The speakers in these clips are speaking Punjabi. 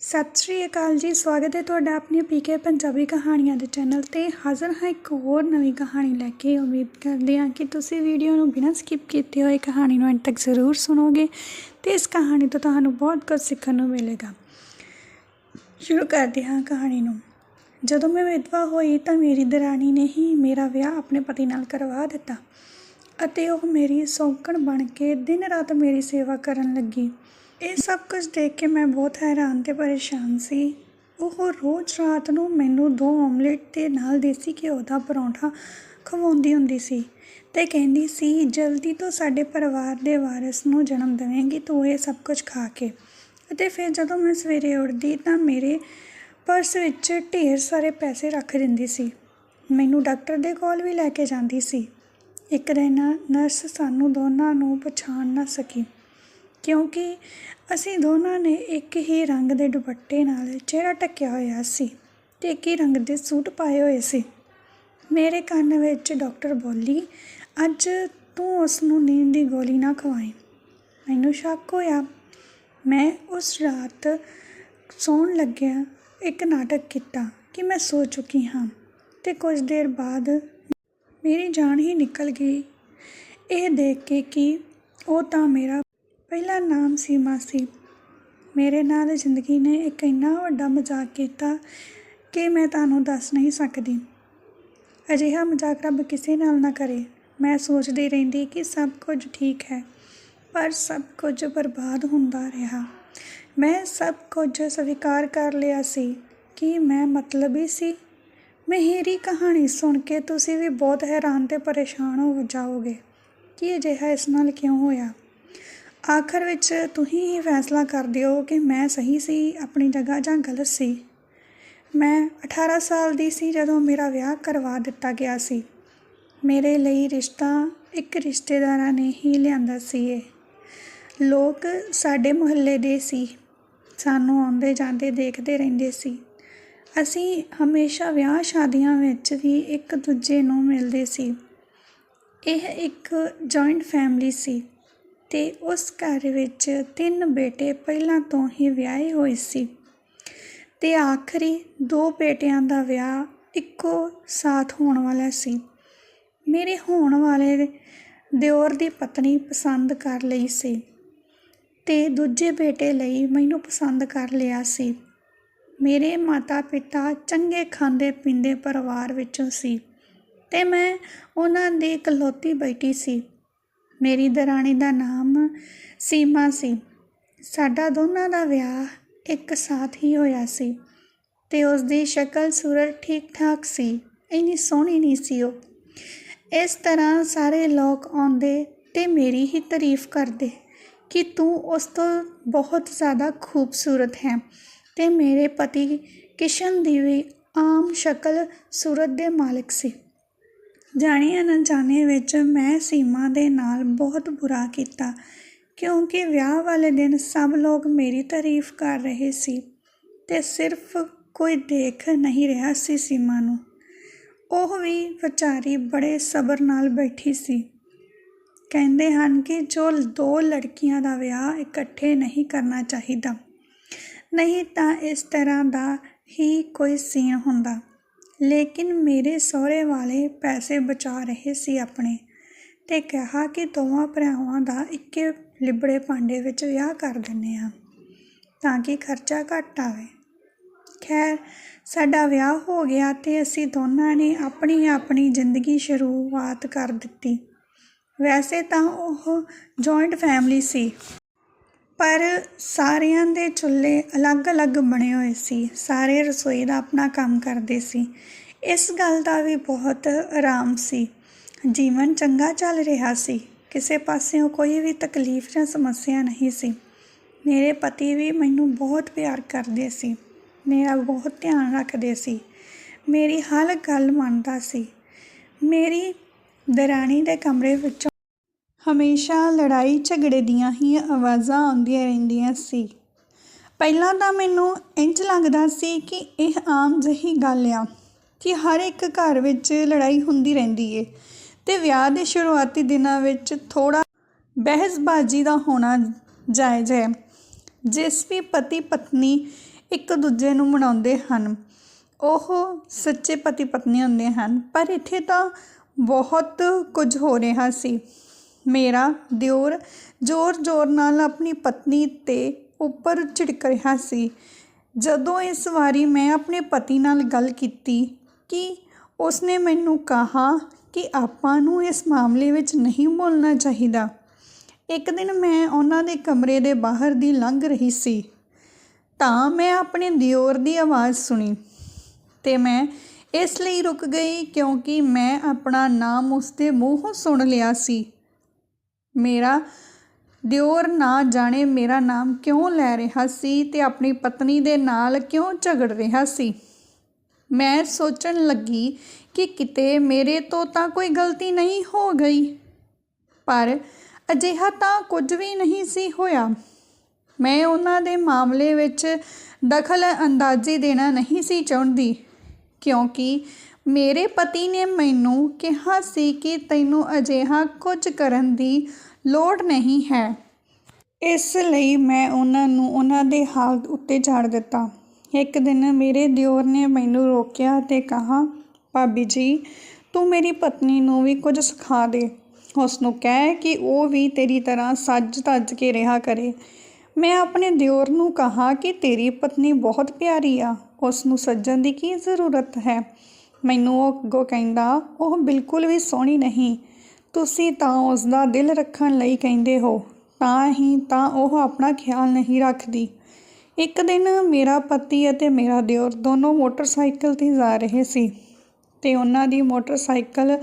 ਸਤਿ ਸ਼੍ਰੀ ਅਕਾਲ ਜੀ, ਸਵਾਗਤ ਹੈ ਤੁਹਾਡਾ ਆਪਣੀ ਪੀਕੇ ਪੰਜਾਬੀ ਕਹਾਣੀਆਂ ਦੇ ਚੈਨਲ ਤੇ। ਹਾਜ਼ਰ ਹਾਂ ਇੱਕ ਹੋਰ ਨਵੀਂ ਕਹਾਣੀ ਲੈ ਕੇ। ਉਮੀਦ ਕਰਦੇ ਹਾਂ ਕਿ ਤੁਸੀਂ ਵੀਡੀਓ ਨੂੰ ਬਿਨਾਂ ਸਕਿਪ ਕੀਤੇ ਹੋਏ ਕਹਾਣੀ ਨੂੰ ਅੰਤ ਤੱਕ ਜ਼ਰੂਰ ਸੁਣੋਗੇ। ਤੇ ਇਸ ਕਹਾਣੀ ਤੋਂ ਤੁਹਾਨੂੰ ਬਹੁਤ ਕੁਝ ਸਿੱਖਣ ਨੂੰ ਮਿਲੇਗਾ। ਸ਼ੁਰੂ ਕਰਦੇ ਹਾਂ ਕਹਾਣੀ ਨੂੰ। ਜਦੋਂ ਮੈਂ ਵਿਧਵਾ ਹੋਈ ਤਾਂ ਮੇਰੀ ਦਰਾਣੀ ਨੇ ਹੀ ਮੇਰਾ ਵਿਆਹ ਆਪਣੇ ਪਤੀ ਨਾਲ ਕਰਵਾ ਦਿੱਤਾ ਅਤੇ ਉਹ ਮੇਰੀ ਸੌਂਕਣ ਬਣ ਕੇ ਦਿਨ ਰਾਤ ਮੇਰੀ ਸੇਵਾ ਕਰਨ ਲੱਗੀ। ਇਹ ਸਭ ਕੁਝ ਦੇਖ ਕੇ ਮੈਂ ਬਹੁਤ ਹੈਰਾਨ ਤੇ ਪਰੇਸ਼ਾਨ ਸੀ। ਉਹ ਰੋਜ਼ ਰਾਤ ਨੂੰ ਮੈਨੂੰ ਦੋ ਆਮਲੇਟ ਤੇ ਨਾਲ ਦੇਸੀ ਘਿਓ ਦਾ ਪਰੌਂਠਾ ਖਵਾਉਂਦੀ ਹੁੰਦੀ ਸੀ ਤੇ ਕਹਿੰਦੀ ਸੀ, ਜਲਦੀ ਤੋਂ ਸਾਡੇ ਪਰਿਵਾਰ ਦੇ ਵਾਰਿਸ ਨੂੰ ਜਨਮ ਦੇਵੇਂਗੀ, ਤੂੰ ਇਹ ਸਭ ਕੁਝ ਖਾ ਕੇ। ਅਤੇ ਫਿਰ ਜਦੋਂ ਮੈਂ ਸਵੇਰੇ ਉੱਠਦੀ ਤਾਂ ਮੇਰੇ ਪਰਸ ਵਿੱਚ ਢੇਰ ਸਾਰੇ ਪੈਸੇ ਰੱਖ ਦਿੰਦੀ ਸੀ। ਮੈਨੂੰ ਡਾਕਟਰ ਦੇ ਕੋਲ ਵੀ ਲੈ ਕੇ ਜਾਂਦੀ ਸੀ। ਇੱਕ ਦਿਨ ਨਰਸ ਸਾਨੂੰ ਦੋਨਾਂ ਨੂੰ ਪਛਾਣ ਨਾ ਸਕੀ। ਕਿਉਂਕਿ ਅਸੀਂ ਦੋਨਾਂ ਨੇ ਇੱਕ ਹੀ ਰੰਗ ਦੇ ਦੁਪੱਟੇ ਨਾਲ ਚਿਹਰਾ ਢੱਕਿਆ ਹੋਇਆ ਸੀ ਤੇ ਇੱਕ ਹੀ ਰੰਗ ਦੇ ਸੂਟ ਪਾਏ ਹੋਏ ਸੀ। ਮੇਰੇ ਕੰਨ ਵਿੱਚ ਡਾਕਟਰ ਬੋਲੀ, ਅੱਜ ਤੂੰ ਉਸ ਨੂੰ ਨੀਂਦ ਦੀ ਗੋਲੀ ਨਾ ਖਵਾਈ ਮੈਨੂੰ ਸ਼ੱਕ ਹੋਇਆ। ਮੈਂ ਉਸ ਰਾਤ ਸੌਣ ਲੱਗਿਆ, ਇੱਕ ਨਾਟਕ ਕੀਤਾ ਕਿ ਮੈਂ ਸੋ ਚੁੱਕੀ ਹਾਂ ਤੇ ਕੁਝ ਦੇਰ ਬਾਅਦ ਮੇਰੀ ਜਾਨ ਹੀ ਨਿਕਲ ਗਈ। ਇਹ ਦੇਖ ਕੇ ਕਿ ਉਹ ਤਾਂ ਮੇਰਾ ਪਹਿਲਾ ਨਾਮ ਸੀਮਾ ਸੀ। ਮੇਰੇ ਨਾਲ ਜ਼ਿੰਦਗੀ ਨੇ ਇੱਕ ਇੰਨਾ ਵੱਡਾ ਮਜ਼ਾਕ ਕੀਤਾ ਕਿ ਮੈਂ ਤੁਹਾਨੂੰ ਦੱਸ ਨਹੀਂ ਸਕਦੀ। ਅਜਿਹਾ ਮਜ਼ਾਕ ਰੱਬ ਕਿਸੇ ਨਾਲ ਨਾ ਕਰੇ। ਮੈਂ ਸੋਚਦੀ ਰਹਿੰਦੀ ਕਿ ਸਭ ਕੁਝ ਠੀਕ ਹੈ, ਪਰ ਸਭ ਕੁਝ ਬਰਬਾਦ ਹੁੰਦਾ ਰਿਹਾ। ਮੈਂ ਸਭ ਕੁਝ ਸਵੀਕਾਰ ਕਰ ਲਿਆ ਸੀ। ਕਿ ਮੈਂ ਮਤਲਬੀ ਸੀ? ਮੇਰੀ ਕਹਾਣੀ ਸੁਣ ਕੇ ਤੁਸੀਂ ਵੀ ਬਹੁਤ ਹੈਰਾਨ ਤੇ ਪਰੇਸ਼ਾਨ ਹੋ ਜਾਓਗੇ। ਕਿ ਅਜਿਹਾ ਇਸ ਨਾਲ ਕਿਉਂ ਹੋਇਆ? ਆਖਰ ਵਿੱਚ ਤੁਸੀਂ ਹੀ ਫੈਸਲਾ ਕਰ ਦਿਓ ਕਿ ਮੈਂ ਸਹੀ ਸੀ, ਆਪਣੀ ਜਗ੍ਹਾ ਜਾਂ ਗਲਤ ਸੀ? ਮੈਂ 18 ਸਾਲ ਦੀ ਸੀ ਜਦੋਂ ਮੇਰਾ ਵਿਆਹ ਕਰਵਾ ਦਿੱਤਾ ਗਿਆ ਸੀ। ਮੇਰੇ ਲਈ ਰਿਸ਼ਤਾ ਇੱਕ ਰਿਸ਼ਤੇਦਾਰਾਂ ਨੇ ਹੀ ਲਿਆਂਦਾ ਸੀ ਇਹ। ਲੋਕ ਸਾਡੇ ਮੁਹੱਲੇ ਦੇ ਸੀ। ਸਾਨੂੰ ਆਉਂਦੇ ਜਾਂਦੇ ਦੇਖਦੇ ਰਹਿੰਦੇ ਸੀ। ਅਸੀਂ ਹਮੇਸ਼ਾ ਵਿਆਹ ਸ਼ਾਦੀਆਂ ਵਿੱਚ ਵੀ ਇੱਕ ਦੂਜੇ ਨੂੰ ਮਿਲਦੇ ਸੀ। ਇਹ ਇੱਕ ਜੁਆਇੰਟ ਫੈਮਿਲੀ ਸੀ। ਤੇ ਉਸ ਘਰ ਵਿੱਚ ਤਿੰਨ ਬੇਟੇ ਪਹਿਲਾਂ ਤੋਂ ਹੀ ਵਿਆਹੇ ਹੋਏ ਸੀ। ਅਤੇ ਆਖਰੀ ਦੋ ਬੇਟਿਆਂ ਦਾ ਵਿਆਹ ਇੱਕੋ ਸਾਥ ਹੋਣ ਵਾਲਾ ਸੀ। ਮੇਰੇ ਹੋਣ ਵਾਲੇ ਦਿਓਰ ਦੀ ਪਤਨੀ ਪਸੰਦ ਕਰ ਲਈ ਸੀ ਤੇ ਦੂਜੇ ਬੇਟੇ ਲਈ ਮੈਨੂੰ ਪਸੰਦ ਕਰ ਲਿਆ ਸੀ। ਮੇਰੇ ਮਾਤਾ ਪਿਤਾ ਚੰਗੇ ਖਾਂਦੇ ਪੀਂਦੇ ਪਰਿਵਾਰ ਵਿੱਚੋਂ ਸੀ ਤੇ ਮੈਂ ਉਹਨਾਂ ਦੀ ਇਕਲੌਤੀ ਬੇਟੀ ਸੀ। ਮੇਰੀ ਦਰਾਣੀ ਦਾ ਨਾਮ ਸੀਮਾ ਸੀ। ਸਾਡਾ ਦੋਨਾਂ ਦਾ ਵਿਆਹ ਇੱਕ ਸਾਥ ਹੀ ਹੋਇਆ ਸੀ ਤੇ ਉਸ ਦੀ ਸ਼ਕਲ ਸੂਰਤ ਠੀਕ ਠਾਕ ਸੀ, ਇੰਨੀ ਸੋਹਣੀ ਨਹੀਂ ਸੀ ਉਹ। ਇਸ ਤਰ੍ਹਾਂ ਸਾਰੇ ਲੋਕ ਆਉਂਦੇ ਤੇ ਮੇਰੀ ਹੀ ਤਾਰੀਫ ਕਰਦੇ ਕਿ ਤੂੰ ਉਸ ਤੋਂ ਬਹੁਤ ਜ਼ਿਆਦਾ ਖੂਬਸੂਰਤ ਹੈ ਤੇ ਮੇਰੇ ਪਤੀ ਕਿਸ਼ਨ ਦੀ ਵੀ ਆਮ ਸ਼ਕਲ ਸੂਰਤ ਦੇ ਮਾਲਕ ਸੀ। ਜਾਣੇ ਅਣਜਾਣੇ ਵਿੱਚ ਮੈਂ ਸੀਮਾ ਦੇ ਨਾਲ ਬਹੁਤ ਬੁਰਾ ਕੀਤਾ, ਕਿਉਂਕਿ ਵਿਆਹ ਵਾਲੇ ਦਿਨ ਸਭ ਲੋਕ ਮੇਰੀ ਤਾਰੀਫ ਕਰ ਰਹੇ ਸੀ ਤੇ ਸਿਰਫ ਕੋਈ ਦੇਖ ਨਹੀਂ ਰਿਹਾ ਸੀ ਸੀਮਾ ਨੂੰ। ਉਹ ਵੀ ਵਿਚਾਰੀ ਬੜੇ ਸਬਰ ਨਾਲ ਬੈਠੀ ਸੀ। ਕਹਿੰਦੇ ਹਨ ਕਿ ਜੋ ਦੋ ਲੜਕੀਆਂ ਦਾ ਵਿਆਹ ਇਕੱਠੇ ਨਹੀਂ ਕਰਨਾ ਚਾਹੀਦਾ, ਨਹੀਂ ਤਾਂ ਇਸ ਤਰ੍ਹਾਂ ਦਾ ਹੀ ਕੋਈ ਸੀਨ ਹੁੰਦਾ। ਲੇਕਿਨ ਮੇਰੇ ਸਹੁਰੇ ਵਾਲੇ ਪੈਸੇ ਬਚਾ ਰਹੇ ਸੀ ਆਪਣੇ ਅਤੇ ਕਿਹਾ ਕਿ ਦੋਵਾਂ ਭਰਾਵਾਂ ਦਾ ਇੱਕੇ ਲਿਬੜੇ ਭਾਂਡੇ ਵਿੱਚ ਵਿਆਹ ਕਰ ਦਿੰਦੇ ਹਾਂ ਤਾਂ ਕਿ ਖਰਚਾ ਘੱਟ ਆਵੇ। ਖੈਰ, ਸਾਡਾ ਵਿਆਹ ਹੋ ਗਿਆ ਅਤੇ ਅਸੀਂ ਦੋਨਾਂ ਨੇ ਆਪਣੀ ਆਪਣੀ ਜ਼ਿੰਦਗੀ ਸ਼ੁਰੂਆਤ ਕਰ ਦਿੱਤੀ। ਵੈਸੇ ਤਾਂ ਉਹ ਜੁਆਇੰਟ ਫੈਮਲੀ ਸੀ। ਪਰ ਸਾਰਿਆਂ ਦੇ ਚੁੱਲ੍ਹੇ ਅਲੱਗ-ਅਲੱਗ ਬਣੇ ਹੋਏ ਸੀ। ਸਾਰੇ ਰਸੋਈ ਦਾ ਆਪਣਾ ਕੰਮ ਕਰਦੇ ਸੀ। ਇਸ ਗੱਲ ਦਾ ਵੀ ਬਹੁਤ ਆਰਾਮ ਸੀ। ਜੀਵਨ ਚੰਗਾ ਚੱਲ ਰਿਹਾ ਸੀ। ਕਿਸੇ ਪਾਸਿਓਂ ਕੋਈ ਵੀ ਤਕਲੀਫ ਜਾਂ ਸਮੱਸਿਆ ਨਹੀਂ ਸੀ। ਮੇਰੇ ਪਤੀ ਵੀ ਮੈਨੂੰ ਬਹੁਤ ਪਿਆਰ ਕਰਦੇ ਸੀ। ਮੇਰਾ ਬਹੁਤ ਧਿਆਨ ਰੱਖਦੇ ਸੀ। ਮੇਰੀ ਹਰ ਗੱਲ ਮੰਨਦਾ ਸੀ। ਮੇਰੀ ਦਰਾਣੀ ਦੇ ਕਮਰੇ ਵਿੱਚੋਂ ਹਮੇਸ਼ਾ ਲੜਾਈ ਝਗੜੇ ਦੀਆਂ ਹੀ ਆਵਾਜ਼ਾਂ ਆਉਂਦੀਆਂ ਰਹਿੰਦੀਆਂ ਸੀ। ਪਹਿਲਾਂ ਤਾਂ ਮੈਨੂੰ ਇੰਜ ਲੱਗਦਾ ਸੀ ਕਿ ਇਹ ਆਮ ਜਿਹੀ ਗੱਲ ਆ ਕਿ ਹਰ ਇੱਕ ਘਰ ਵਿੱਚ ਲੜਾਈ ਹੁੰਦੀ ਰਹਿੰਦੀ ਏ ਤੇ ਵਿਆਹ ਦੇ ਸ਼ੁਰੂਆਤੀ ਦਿਨਾਂ ਵਿੱਚ ਥੋੜਾ ਬਹਿਸਬਾਜ਼ੀ ਦਾ ਹੋਣਾ ਜਾਇਜ਼ ਹੈ। ਜਿਸ ਵੀ ਪਤੀ ਪਤਨੀ ਇੱਕ ਦੂਜੇ ਨੂੰ ਮਨਾਉਂਦੇ ਹਨ, ਉਹ ਸੱਚੇ ਪਤੀ ਪਤਨੀ ਹੁੰਦੇ ਹਨ, ਪਰ ਇੱਥੇ ਤਾਂ ਬਹੁਤ ਕੁਝ ਹੋ ਰਿਹਾ ਸੀ। ਮੇਰਾ ਦਿਓਰ ਜ਼ੋਰ-ਜ਼ੋਰ ਨਾਲ ਆਪਣੀ ਪਤਨੀ 'ਤੇ ਉੱਪਰ ਝਿੜਕ ਰਿਹਾ ਸੀ। ਜਦੋਂ ਇਸ ਵਾਰੀ ਮੈਂ ਆਪਣੇ ਪਤੀ ਨਾਲ ਗੱਲ ਕੀਤੀ ਕਿ ਉਸਨੇ ਮੈਨੂੰ ਕਿਹਾ ਕਿ ਆਪਾਂ ਨੂੰ ਇਸ ਮਾਮਲੇ ਵਿੱਚ ਨਹੀਂ ਬੋਲਣਾ ਚਾਹੀਦਾ। ਇੱਕ ਦਿਨ ਮੈਂ ਉਹਨਾਂ ਦੇ ਕਮਰੇ ਦੇ ਬਾਹਰ ਦੀ ਲੰਘ ਰਹੀ ਸੀ। ਤਾਂ ਮੈਂ ਆਪਣੇ ਦਿਓਰ ਦੀ ਆਵਾਜ਼ ਸੁਣੀ ਤੇ ਮੈਂ ਇਸ ਲਈ ਰੁਕ ਗਈ ਕਿਉਂਕਿ ਮੈਂ ਆਪਣਾ ਨਾਮ ਉਸਦੇ ਮੂੰਹੋਂ ਸੁਣ ਲਿਆ ਸੀ। ਮੇਰਾ ਦਿਓਰ ਨਾ ਜਾਣੇ ਮੇਰਾ ਨਾਮ ਕਿਉਂ ਲੈ ਰਿਹਾ ਸੀ ਤੇ ਆਪਣੀ ਪਤਨੀ ਦੇ ਨਾਲ ਕਿਉਂ ਝਗੜ ਰਿਹਾ ਸੀ? ਮੈਂ ਸੋਚਣ ਲੱਗੀ ਕਿ ਕਿਤੇ ਮੇਰੇ ਤੋਂ ਤਾਂ ਕੋਈ ਗਲਤੀ ਨਹੀਂ ਹੋ ਗਈ। ਪਰ ਅਜਿਹਾ ਤਾਂ ਕੁਝ ਵੀ ਨਹੀਂ ਸੀ ਹੋਇਆ। ਮੈਂ ਉਹਨਾਂ ਦੇ ਮਾਮਲੇ ਵਿੱਚ ਦਖਲ ਅੰਦਾਜ਼ੀ ਦੇਣਾ ਨਹੀਂ ਸੀ ਚਾਹੁੰਦੀ, ਕਿਉਂਕਿ ਮੇਰੇ ਪਤੀ ਨੇ ਮੈਨੂੰ ਕਿਹਾ ਸੀ ਕਿ ਤੈਨੂੰ ਅਜਿਹਾ ਕੁਝ ਕਰਨ ਦੀ ਲੋੜ ਨਹੀਂ ਹੈ। ਇਸ ਲਈ ਮੈਂ ਉਹਨਾਂ ਨੂੰ ਉਹਨਾਂ ਦੇ ਹਾਲ ਉੱਤੇ ਛੱਡ ਦਿੱਤਾ। ਇੱਕ ਦਿਨ ਮੇਰੇ ਦਿਓਰ ਨੇ ਮੈਨੂੰ ਰੋਕਿਆ ਤੇ ਕਹਾ, ਭਾਬੀ ਜੀ, ਤੂੰ ਮੇਰੀ ਪਤਨੀ ਨੂੰ ਵੀ ਕੁਝ ਸਿਖਾ ਦੇ। ਉਸ ਨੂੰ ਕਹਿ ਕਿ ਉਹ ਵੀ ਤੇਰੀ ਤਰ੍ਹਾਂ ਸੱਜ ਧੱਜ ਕੇ ਰਿਹਾ ਕਰੇ। ਮੈਂ ਆਪਣੇ ਦਿਓਰ ਨੂੰ ਕਹਾ ਕਿ ਤੇਰੀ ਪਤਨੀ ਬਹੁਤ ਪਿਆਰੀ ਆ। ਉਸ ਨੂੰ ਸੱਜਣ ਦੀ ਕੀ ਜ਼ਰੂਰਤ ਹੈ? ਮੈਨੂੰ ਉਹ ਅੱਗੋਂ ਕਹਿੰਦਾ, ਉਹ ਬਿਲਕੁਲ ਵੀ ਸੋਹਣੀ ਨਹੀਂ। ਤੁਸੀਂ ਤਾਂ ਉਸ ਦਾ ਦਿਲ ਰੱਖਣ ਲਈ ਕਹਿੰਦੇ ਹੋ, ਤਾਂ ਹੀ ਤਾਂ ਉਹ ਆਪਣਾ ਖਿਆਲ ਨਹੀਂ ਰੱਖਦੀ। ਇੱਕ ਦਿਨ ਮੇਰਾ ਪਤੀ ਅਤੇ ਮੇਰਾ ਦਿਓਰ ਦੋਨੋਂ ਮੋਟਰਸਾਈਕਲ ਤੇ ਜਾ ਰਹੇ ਸੀ ਤੇ ਉਹਨਾਂ ਦੀ ਮੋਟਰਸਾਈਕਲ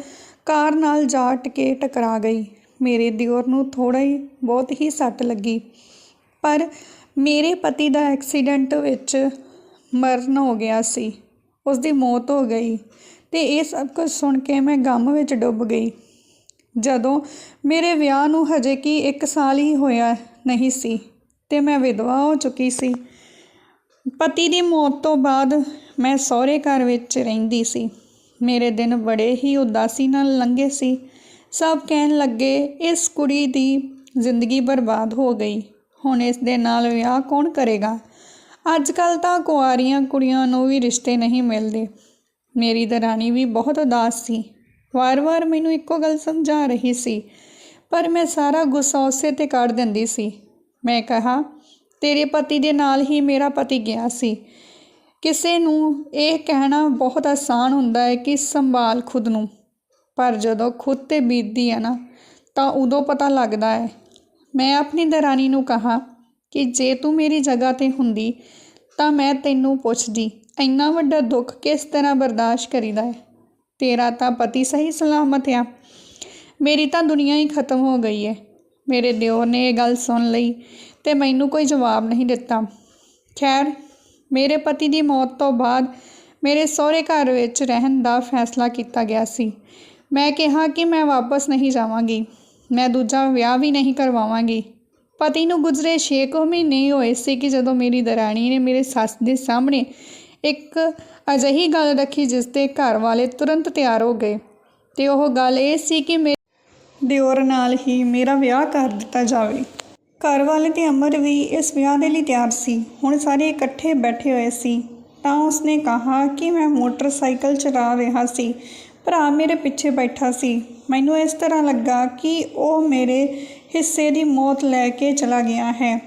ਕਾਰ ਨਾਲ ਜਾ ਟਕੇ ਟਕਰਾ ਗਈ। ਮੇਰੇ ਦਿਓਰ ਨੂੰ ਥੋੜਾ ਹੀ ਬਹੁਤ ਹੀ ਸੱਟ ਲੱਗੀ, ਪਰ ਮੇਰੇ ਪਤੀ ਦਾ ਐਕਸੀਡੈਂਟ ਵਿੱਚ ਮਰਨ ਹੋ ਗਿਆ ਸੀ। ਉਸ ਦੀ ਮੌਤ ਹੋ ਗਈ। ਤੇ ਇਹ ਸਭ ਕੁਝ ਸੁਣ ਕੇ ਮੈਂ ਗਮ ਵਿੱਚ ਡੁੱਬ ਗਈ। ਜਦੋਂ ਮੇਰੇ ਵਿਆਹ ਨੂੰ ਹਜੇ ਕੀ 1 ਸਾਲ ਹੀ ਹੋਇਆ ਨਹੀਂ ਸੀ, ਤੇ ਮੈਂ ਵਿਧਵਾ ਹੋ ਚੁੱਕੀ ਸੀ। ਪਤੀ ਦੀ ਮੌਤ ਤੋਂ ਬਾਅਦ ਮੈਂ ਸਹੁਰੇ ਘਰ ਵਿੱਚ ਰਹਿੰਦੀ ਸੀ। ਮੇਰੇ ਦਿਨ ਬੜੇ ਹੀ ਉਦਾਸੀ ਨਾਲ ਲੰਘੇ ਸੀ। ਸਭ ਕਹਿਣ ਲੱਗੇ, ਇਸ ਕੁੜੀ ਦੀ ਜ਼ਿੰਦਗੀ ਬਰਬਾਦ ਹੋ ਗਈ। ਹੁਣ ਇਸ ਦੇ ਨਾਲ ਵਿਆਹ ਕੌਣ ਕਰੇਗਾ? ਅੱਜ ਕੱਲ ਤਾਂ ਕੁਆਰੀਆਂ ਕੁੜੀਆਂ ਨੂੰ ਵੀ ਰਿਸ਼ਤੇ ਨਹੀਂ ਮਿਲਦੇ। ਮੇਰੀ ਦਰਾਣੀ ਵੀ ਬਹੁਤ ਉਦਾਸ ਸੀ। ਵਾਰ-ਵਾਰ ਮੈਨੂੰ ਇੱਕੋ ਗੱਲ ਸਮਝਾ ਰਹੀ ਸੀ, ਪਰ ਮੈਂ ਸਾਰਾ ਗੁੱਸਾ ਉਸੇ ਤੇ ਕੱਢ ਦਿੰਦੀ ਸੀ। ਮੈਂ ਕਿਹਾ, ਤੇਰੇ ਪਤੀ ਦੇ ਨਾਲ ਹੀ ਮੇਰਾ ਪਤੀ ਗਿਆ ਸੀ। ਕਿਸੇ ਨੂੰ ਇਹ ਕਹਿਣਾ ਬਹੁਤ ਆਸਾਨ ਹੁੰਦਾ ਹੈ ਕਿ ਸੰਭਾਲ ਖੁਦ ਨੂੰ। ਪਰ ਜਦੋਂ ਖੁਦ ਤੇ ਬੀਤਦੀ ਹੈ ਨਾ, ਤਾਂ ਉਦੋਂ ਪਤਾ ਲੱਗਦਾ ਹੈ। ਮੈਂ ਆਪਣੀ ਦਰਾਣੀ ਨੂੰ ਕਹਾ ਕਿ ਜੇ ਤੂੰ ਮੇਰੀ ਜਗ੍ਹਾ ਤੇ ਹੁੰਦੀ ਤਾਂ ਮੈਂ ਤੈਨੂੰ ਪੁੱਛਦੀ, ਇੰਨਾ ਵੱਡਾ ਦੁੱਖ ਕਿਸ ਤਰ੍ਹਾਂ ਬਰਦਾਸ਼ਤ ਕਰੀਦਾ ਹੈ? ਤੇਰਾ ਤਾਂ ਪਤੀ ਸਹੀ ਸਲਾਮਤ ਆ। ਮੇਰੀ ਤਾਂ ਦੁਨੀਆ ਹੀ ਖਤਮ ਹੋ ਗਈ ਹੈ। ਮੇਰੇ ਦਿਓਰ ਨੇ ਇਹ ਗੱਲ ਸੁਣ ਲਈ ਤੇ ਮੈਨੂੰ ਕੋਈ ਜਵਾਬ ਨਹੀਂ ਦਿੱਤਾ। ਖੈਰ, ਮੇਰੇ ਪਤੀ ਦੀ ਮੌਤ ਤੋਂ ਬਾਅਦ ਮੇਰੇ ਸਹੁਰੇ ਘਰ ਵਿੱਚ ਰਹਿਣ ਦਾ ਫੈਸਲਾ ਕੀਤਾ ਗਿਆ ਸੀ। ਮੈਂ ਕਿਹਾ ਕਿ ਮੈਂ ਵਾਪਸ ਨਹੀਂ ਜਾਵਾਂਗੀ। ਮੈਂ ਦੂਜਾ ਵਿਆਹ ਵੀ ਨਹੀਂ ਕਰਵਾਵਾਂਗੀ। ਪਤੀ ਨੂੰ ਗੁਜ਼ਰੇ 6 ਕੁ ਮਹੀਨੇ ਹੋਏ ਸੀ ਕਿ ਜਦੋਂ ਮੇਰੀ ਦਰਾਣੀ ਨੇ ਮੇਰੇ ਸੱਸ ਦੇ ਸਾਹਮਣੇ ਇੱਕ ਅਜਿਹੀ ਗੱਲ ਰੱਖੀ ਜਿਸ ਤੇ ਘਰ ਵਾਲੇ ਤੁਰੰਤ ਤਿਆਰ ਹੋ ਗਏ ਤੇ ਉਹ ਗੱਲ ਇਹ ਸੀ ਕਿ ਮੇਰੇ ਦਿਓਰ ਨਾਲ ਹੀ ਮੇਰਾ ਵਿਆਹ ਕਰ ਦਿੱਤਾ ਜਾਵੇ। ਘਰ ਵਾਲੇ ਤੇ ਅਮਰ ਵੀ ਇਸ ਵਿਆਹ ਦੇ ਲਈ ਤਿਆਰ ਸੀ। ਹੁਣ ਸਾਰੇ ਇਕੱਠੇ ਬੈਠੇ ਹੋਏ ਸੀ। ਤਾਂ ਉਸਨੇ ਕਹਾ ਕਿ ਮੈਂ ਮੋਟਰਸਾਈਕਲ ਚਲਾ ਰਿਹਾ ਸੀ। ਭਰਾ ਮੇਰੇ ਪਿੱਛੇ ਬੈਠਾ ਸੀ। ਮੈਨੂੰ ਇਸ ਤਰ੍ਹਾਂ ਲੱਗਾ ਕਿ ਉਹ ਮੇਰੇ ਹਿੱਸੇ ਦੀ ਮੌਤ ਲੈ ਕੇ ਚਲਾ ਗਿਆ ਹੈ।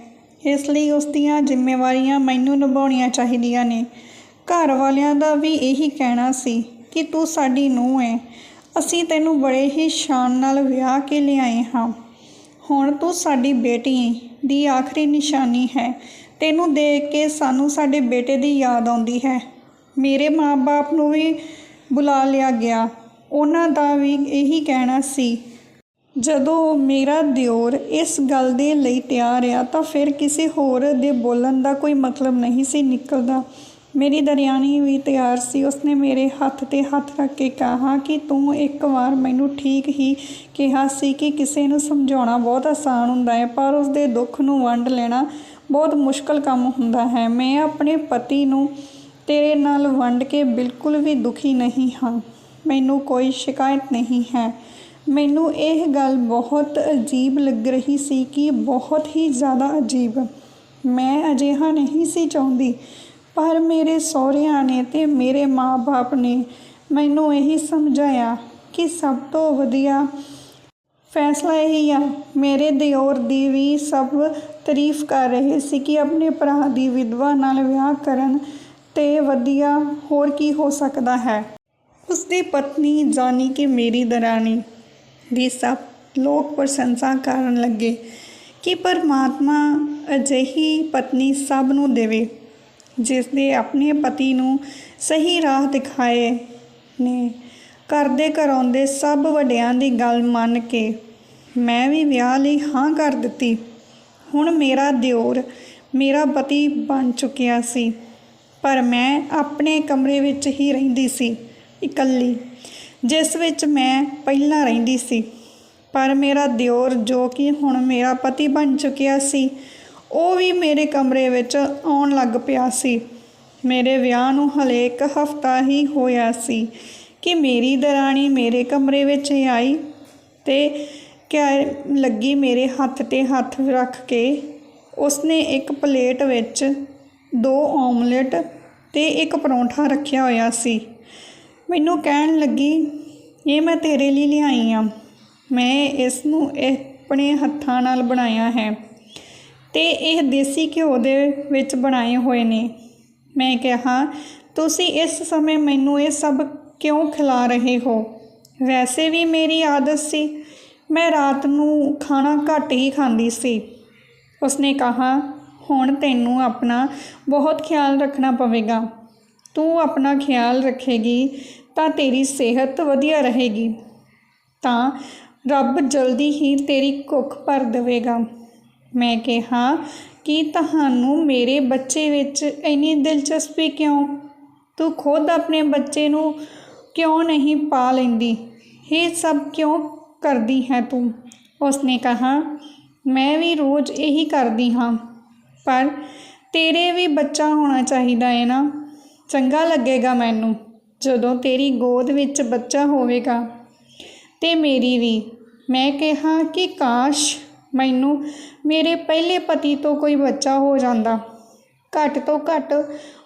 ਇਸ ਲਈ ਉਸ ਦੀਆਂ ਜ਼ਿੰਮੇਵਾਰੀਆਂ ਮੈਨੂੰ ਨਿਭਾਉਣੀਆਂ ਚਾਹੀਦੀਆਂ ਨੇ। ਘਰ ਵਾਲਿਆਂ ਦਾ ਵੀ ਇਹੀ ਕਹਿਣਾ ਸੀ ਕਿ ਤੂੰ ਸਾਡੀ ਨੂੰਹ ਹੈ ਅਸੀਂ ਤੈਨੂੰ ਬੜੇ ਹੀ ਸ਼ਾਨ ਨਾਲ ਵਿਆਹ ਕੇ ਲਿਆਏ ਹਾਂ। ਹੁਣ ਤੂੰ ਸਾਡੀ ਬੇਟੀ ਦੀ ਆਖਰੀ ਨਿਸ਼ਾਨੀ ਹੈ। ਤੈਨੂੰ ਦੇਖ ਕੇ ਸਾਨੂੰ ਸਾਡੇ ਬੇਟੇ ਦੀ ਯਾਦ ਆਉਂਦੀ ਹੈ। ਮੇਰੇ ਮਾਪੇ ਨੂੰ ਵੀ ਬੁਲਾ ਲਿਆ ਗਿਆ। ਉਹਨਾਂ ਦਾ ਵੀ ਇਹੀ ਕਹਿਣਾ ਸੀ ਜਦੋਂ ਮੇਰਾ ਦਿਓਰ ਇਸ ਗੱਲ ਦੇ ਲਈ ਤਿਆਰ ਆ, ਤਾਂ ਫਿਰ ਕਿਸੇ ਹੋਰ ਦੇ ਬੋਲਣ ਦਾ ਕੋਈ ਮਤਲਬ ਨਹੀਂ ਸੀ ਨਿਕਲਦਾ। ਮੇਰੀ ਦਰਿਆਣੀ ਵੀ ਤਿਆਰ ਸੀ। ਉਸਨੇ ਮੇਰੇ ਹੱਥ ਤੇ ਹੱਥ ਰੱਖ ਕੇ ਕਹਾ ਕਿ ਤੂੰ ਇੱਕ ਵਾਰ ਮੈਨੂੰ ਠੀਕ ਹੀ ਕਿਹਾ ਸੀ ਕਿ ਕਿਸੇ ਨੂੰ ਸਮਝਾਉਣਾ ਬਹੁਤ ਆਸਾਨ ਹੁੰਦਾ ਹੈ, ਪਰ ਉਸ ਦੇ ਦੁੱਖ ਨੂੰ ਵੰਡ ਲੈਣਾ ਬਹੁਤ ਮੁਸ਼ਕਲ ਕੰਮ ਹੁੰਦਾ ਹੈ। ਮੈਂ ਆਪਣੇ ਪਤੀ ਨੂੰ ਤੇਰੇ ਨਾਲ ਵੰਡ ਕੇ ਬਿਲਕੁਲ ਵੀ ਦੁਖੀ ਨਹੀਂ ਹਾਂ। ਮੈਨੂੰ ਕੋਈ ਸ਼ਿਕਾਇਤ ਨਹੀਂ ਹੈ। ਮੈਨੂੰ ਇਹ ਗੱਲ ਬਹੁਤ ਅਜੀਬ ਲੱਗ ਰਹੀ ਸੀ ਕਿ ਬਹੁਤ ਹੀ ਜ਼ਿਆਦਾ ਅਜੀਬ। ਮੈਂ ਅਜਿਹਾ ਨਹੀਂ ਸੀ ਚਾਹੁੰਦੀ, ਪਰ ਮੇਰੇ ਸਹੁਰਿਆਂ ਨੇ ਤੇ ਮੇਰੇ ਮਾਪੇ ਨੇ ਮੈਨੂੰ ਇਹੀ ਸਮਝਾਇਆ ਕਿ ਸਭ ਤੋਂ ਵਧੀਆ ਫੈਸਲਾ ਇਹੀ ਆ। ਮੇਰੇ ਦਿਓਰ ਦੀ ਵੀ ਸਭ ਤਾਰੀਫ ਕਰ ਰਹੇ ਸੀ ਕਿ ਆਪਣੇ ਭਰਾ ਦੀ ਵਿਧਵਾ ਨਾਲ ਵਿਆਹ ਕਰਨ ਤੇ ਵਧੀਆ ਹੋਰ ਕੀ ਹੋ ਸਕਦਾ ਹੈ। ਉਸ ਦੀ ਪਤਨੀ ਜਾਨੀ ਕਿ ਮੇਰੀ ਦਰਾਣੀ ਦੀ ਸਭ ਲੋਕ ਪ੍ਰਸ਼ੰਸਾ ਕਰਨ ਲੱਗੇ ਕਿ ਪਰਮਾਤਮਾ ਅਜਿਹੀ ਪਤਨੀ ਸਭ ਨੂੰ ਦੇਵੇ, ਜਿਸ ਦੇ ਆਪਣੇ ਪਤੀ ਨੂੰ ਸਹੀ ਰਾਹ ਦਿਖਾਏ ਨੇ। ਕਰਦੇ ਕਰਾਉਂਦੇ ਸਭ ਵੱਡਿਆਂ ਦੀ ਗੱਲ ਮੰਨ ਕੇ ਮੈਂ ਵੀ ਵਿਆਹ ਲਈ ਹਾਂ ਕਰ ਦਿੱਤੀ। ਹੁਣ ਮੇਰਾ ਦਿਓਰ ਮੇਰਾ ਪਤੀ ਬਣ ਚੁੱਕਿਆ ਸੀ, ਪਰ ਮੈਂ ਆਪਣੇ ਕਮਰੇ ਵਿੱਚ ਹੀ ਰਹਿੰਦੀ ਸੀ, ਇਕੱਲੀ। ਜਿਸ ਵਿੱਚ ਮੈਂ ਪਹਿਲਾਂ ਰਹਿੰਦੀ ਸੀ। ਪਰ ਮੇਰਾ ਦਿਓਰ ਜੋ ਕਿ ਹੁਣ ਮੇਰਾ ਪਤੀ ਬਣ ਚੁੱਕਿਆ ਸੀ, ਉਹ ਵੀ ਮੇਰੇ ਕਮਰੇ ਵਿੱਚ ਆਉਣ ਲੱਗ ਪਿਆ ਸੀ। ਮੇਰੇ ਵਿਆਹ ਨੂੰ ਹਲੇ ਇੱਕ ਹਫ਼ਤਾ ਹੀ ਹੋਇਆ ਸੀ ਕਿ ਮੇਰੀ ਦਰਾਣੀ ਮੇਰੇ ਕਮਰੇ ਵਿੱਚ ਆਈ ਤੇ ਕਹਿ ਲੱਗੀ ਮੇਰੇ ਹੱਥ ਤੇ ਹੱਥ ਰੱਖ ਕੇ, ਉਸਨੇ ਇੱਕ ਪਲੇਟ ਵਿੱਚ ਦੋ ਆਮਲੇਟ ਤੇ ਇੱਕ ਪਰੌਂਠਾ ਰੱਖਿਆ ਹੋਇਆ ਸੀ। ਮੈਨੂੰ ਕਹਿਣ ਲੱਗੀ, ਇਹ ਮੈਂ ਤੇਰੇ ਲਈ ਲਿਆਈ ਆ। ਮੈਂ ਇਸ ਨੂੰ ਇਹ ਆਪਣੇ ਹੱਥਾਂ ਨਾਲ ਬਣਾਇਆ ਹੈ। ਤੇ ਇਹ ਦੇਸੀ ਘਿਓ ਦੇ ਵਿੱਚ ਬਣਾਏ ਹੋਏ ਨੇ। ਮੈਂ ਕਿਹਾ, ਤੁਸੀਂ ਇਸ ਸਮੇਂ ਮੈਨੂੰ ਇਹ ਸਭ ਕਿਉਂ ਖਿਲਾ ਰਹੇ ਹੋ? ਵੈਸੇ ਵੀ ਮੇਰੀ ਆਦਤ ਸੀ। ਮੈਂ ਰਾਤ ਨੂੰ ਖਾਣਾ ਘੱਟ ਹੀ ਖਾਂਦੀ ਸੀ। ਉਸਨੇ ਕਹਾ, ਹੁਣ ਤੈਨੂੰ ਆਪਣਾ ਬਹੁਤ ਖਿਆਲ ਰੱਖਣਾ ਪਵੇਗਾ। ਤੂੰ ਆਪਣਾ ਖਿਆਲ ਰੱਖੇਗੀ ਤਾਂ ਤੇਰੀ ਸਿਹਤ ਵਧੀਆ ਰਹੇਗੀ। ਤਾਂ ਰੱਬ ਜਲਦੀ ਹੀ ਤੇਰੀ ਕੁੱਖ ਭਰ ਦੇਵੇਗਾ। ਮੈਂ ਕਿਹਾ, ਕਿ ਤੁਹਾਨੂੰ ਮੇਰੇ ਬੱਚੇ ਵਿੱਚ ਇੰਨੀ ਦਿਲਚਸਪੀ ਕਿਉਂ? ਤੂੰ ਖੁਦ ਆਪਣੇ ਬੱਚੇ ਨੂੰ ਕਿਉਂ ਨਹੀਂ ਪਾ ਲੈਂਦੀ? ਇਹ ਸਭ ਕਿਉਂ ਕਰਦੀ ਹੈ ਤੂੰ? ਉਸਨੇ ਕਹਾ, ਮੈਂ ਵੀ ਰੋਜ਼ ਇਹੀ ਕਰਦੀ ਹਾਂ, ਪਰ ਤੇਰੇ ਵੀ ਬੱਚਾ ਹੋਣਾ ਚਾਹੀਦਾ ਹੈ ਨਾ। ਚੰਗਾ ਲੱਗੇਗਾ ਮੈਨੂੰ ਜਦੋਂ ਤੇਰੀ ਗੋਦ ਵਿੱਚ ਬੱਚਾ ਹੋਵੇਗਾ। ਤੇ ਮੇਰੀ ਵੀ। ਮੈਂ ਕਿਹਾ ਕਿ ਕਾਸ਼ ਮੈਨੂੰ ਮੇਰੇ ਪਹਿਲੇ ਪਤੀ ਤੋਂ ਕੋਈ ਬੱਚਾ ਹੋ ਜਾਂਦਾ। ਘੱਟ ਤੋਂ ਘੱਟ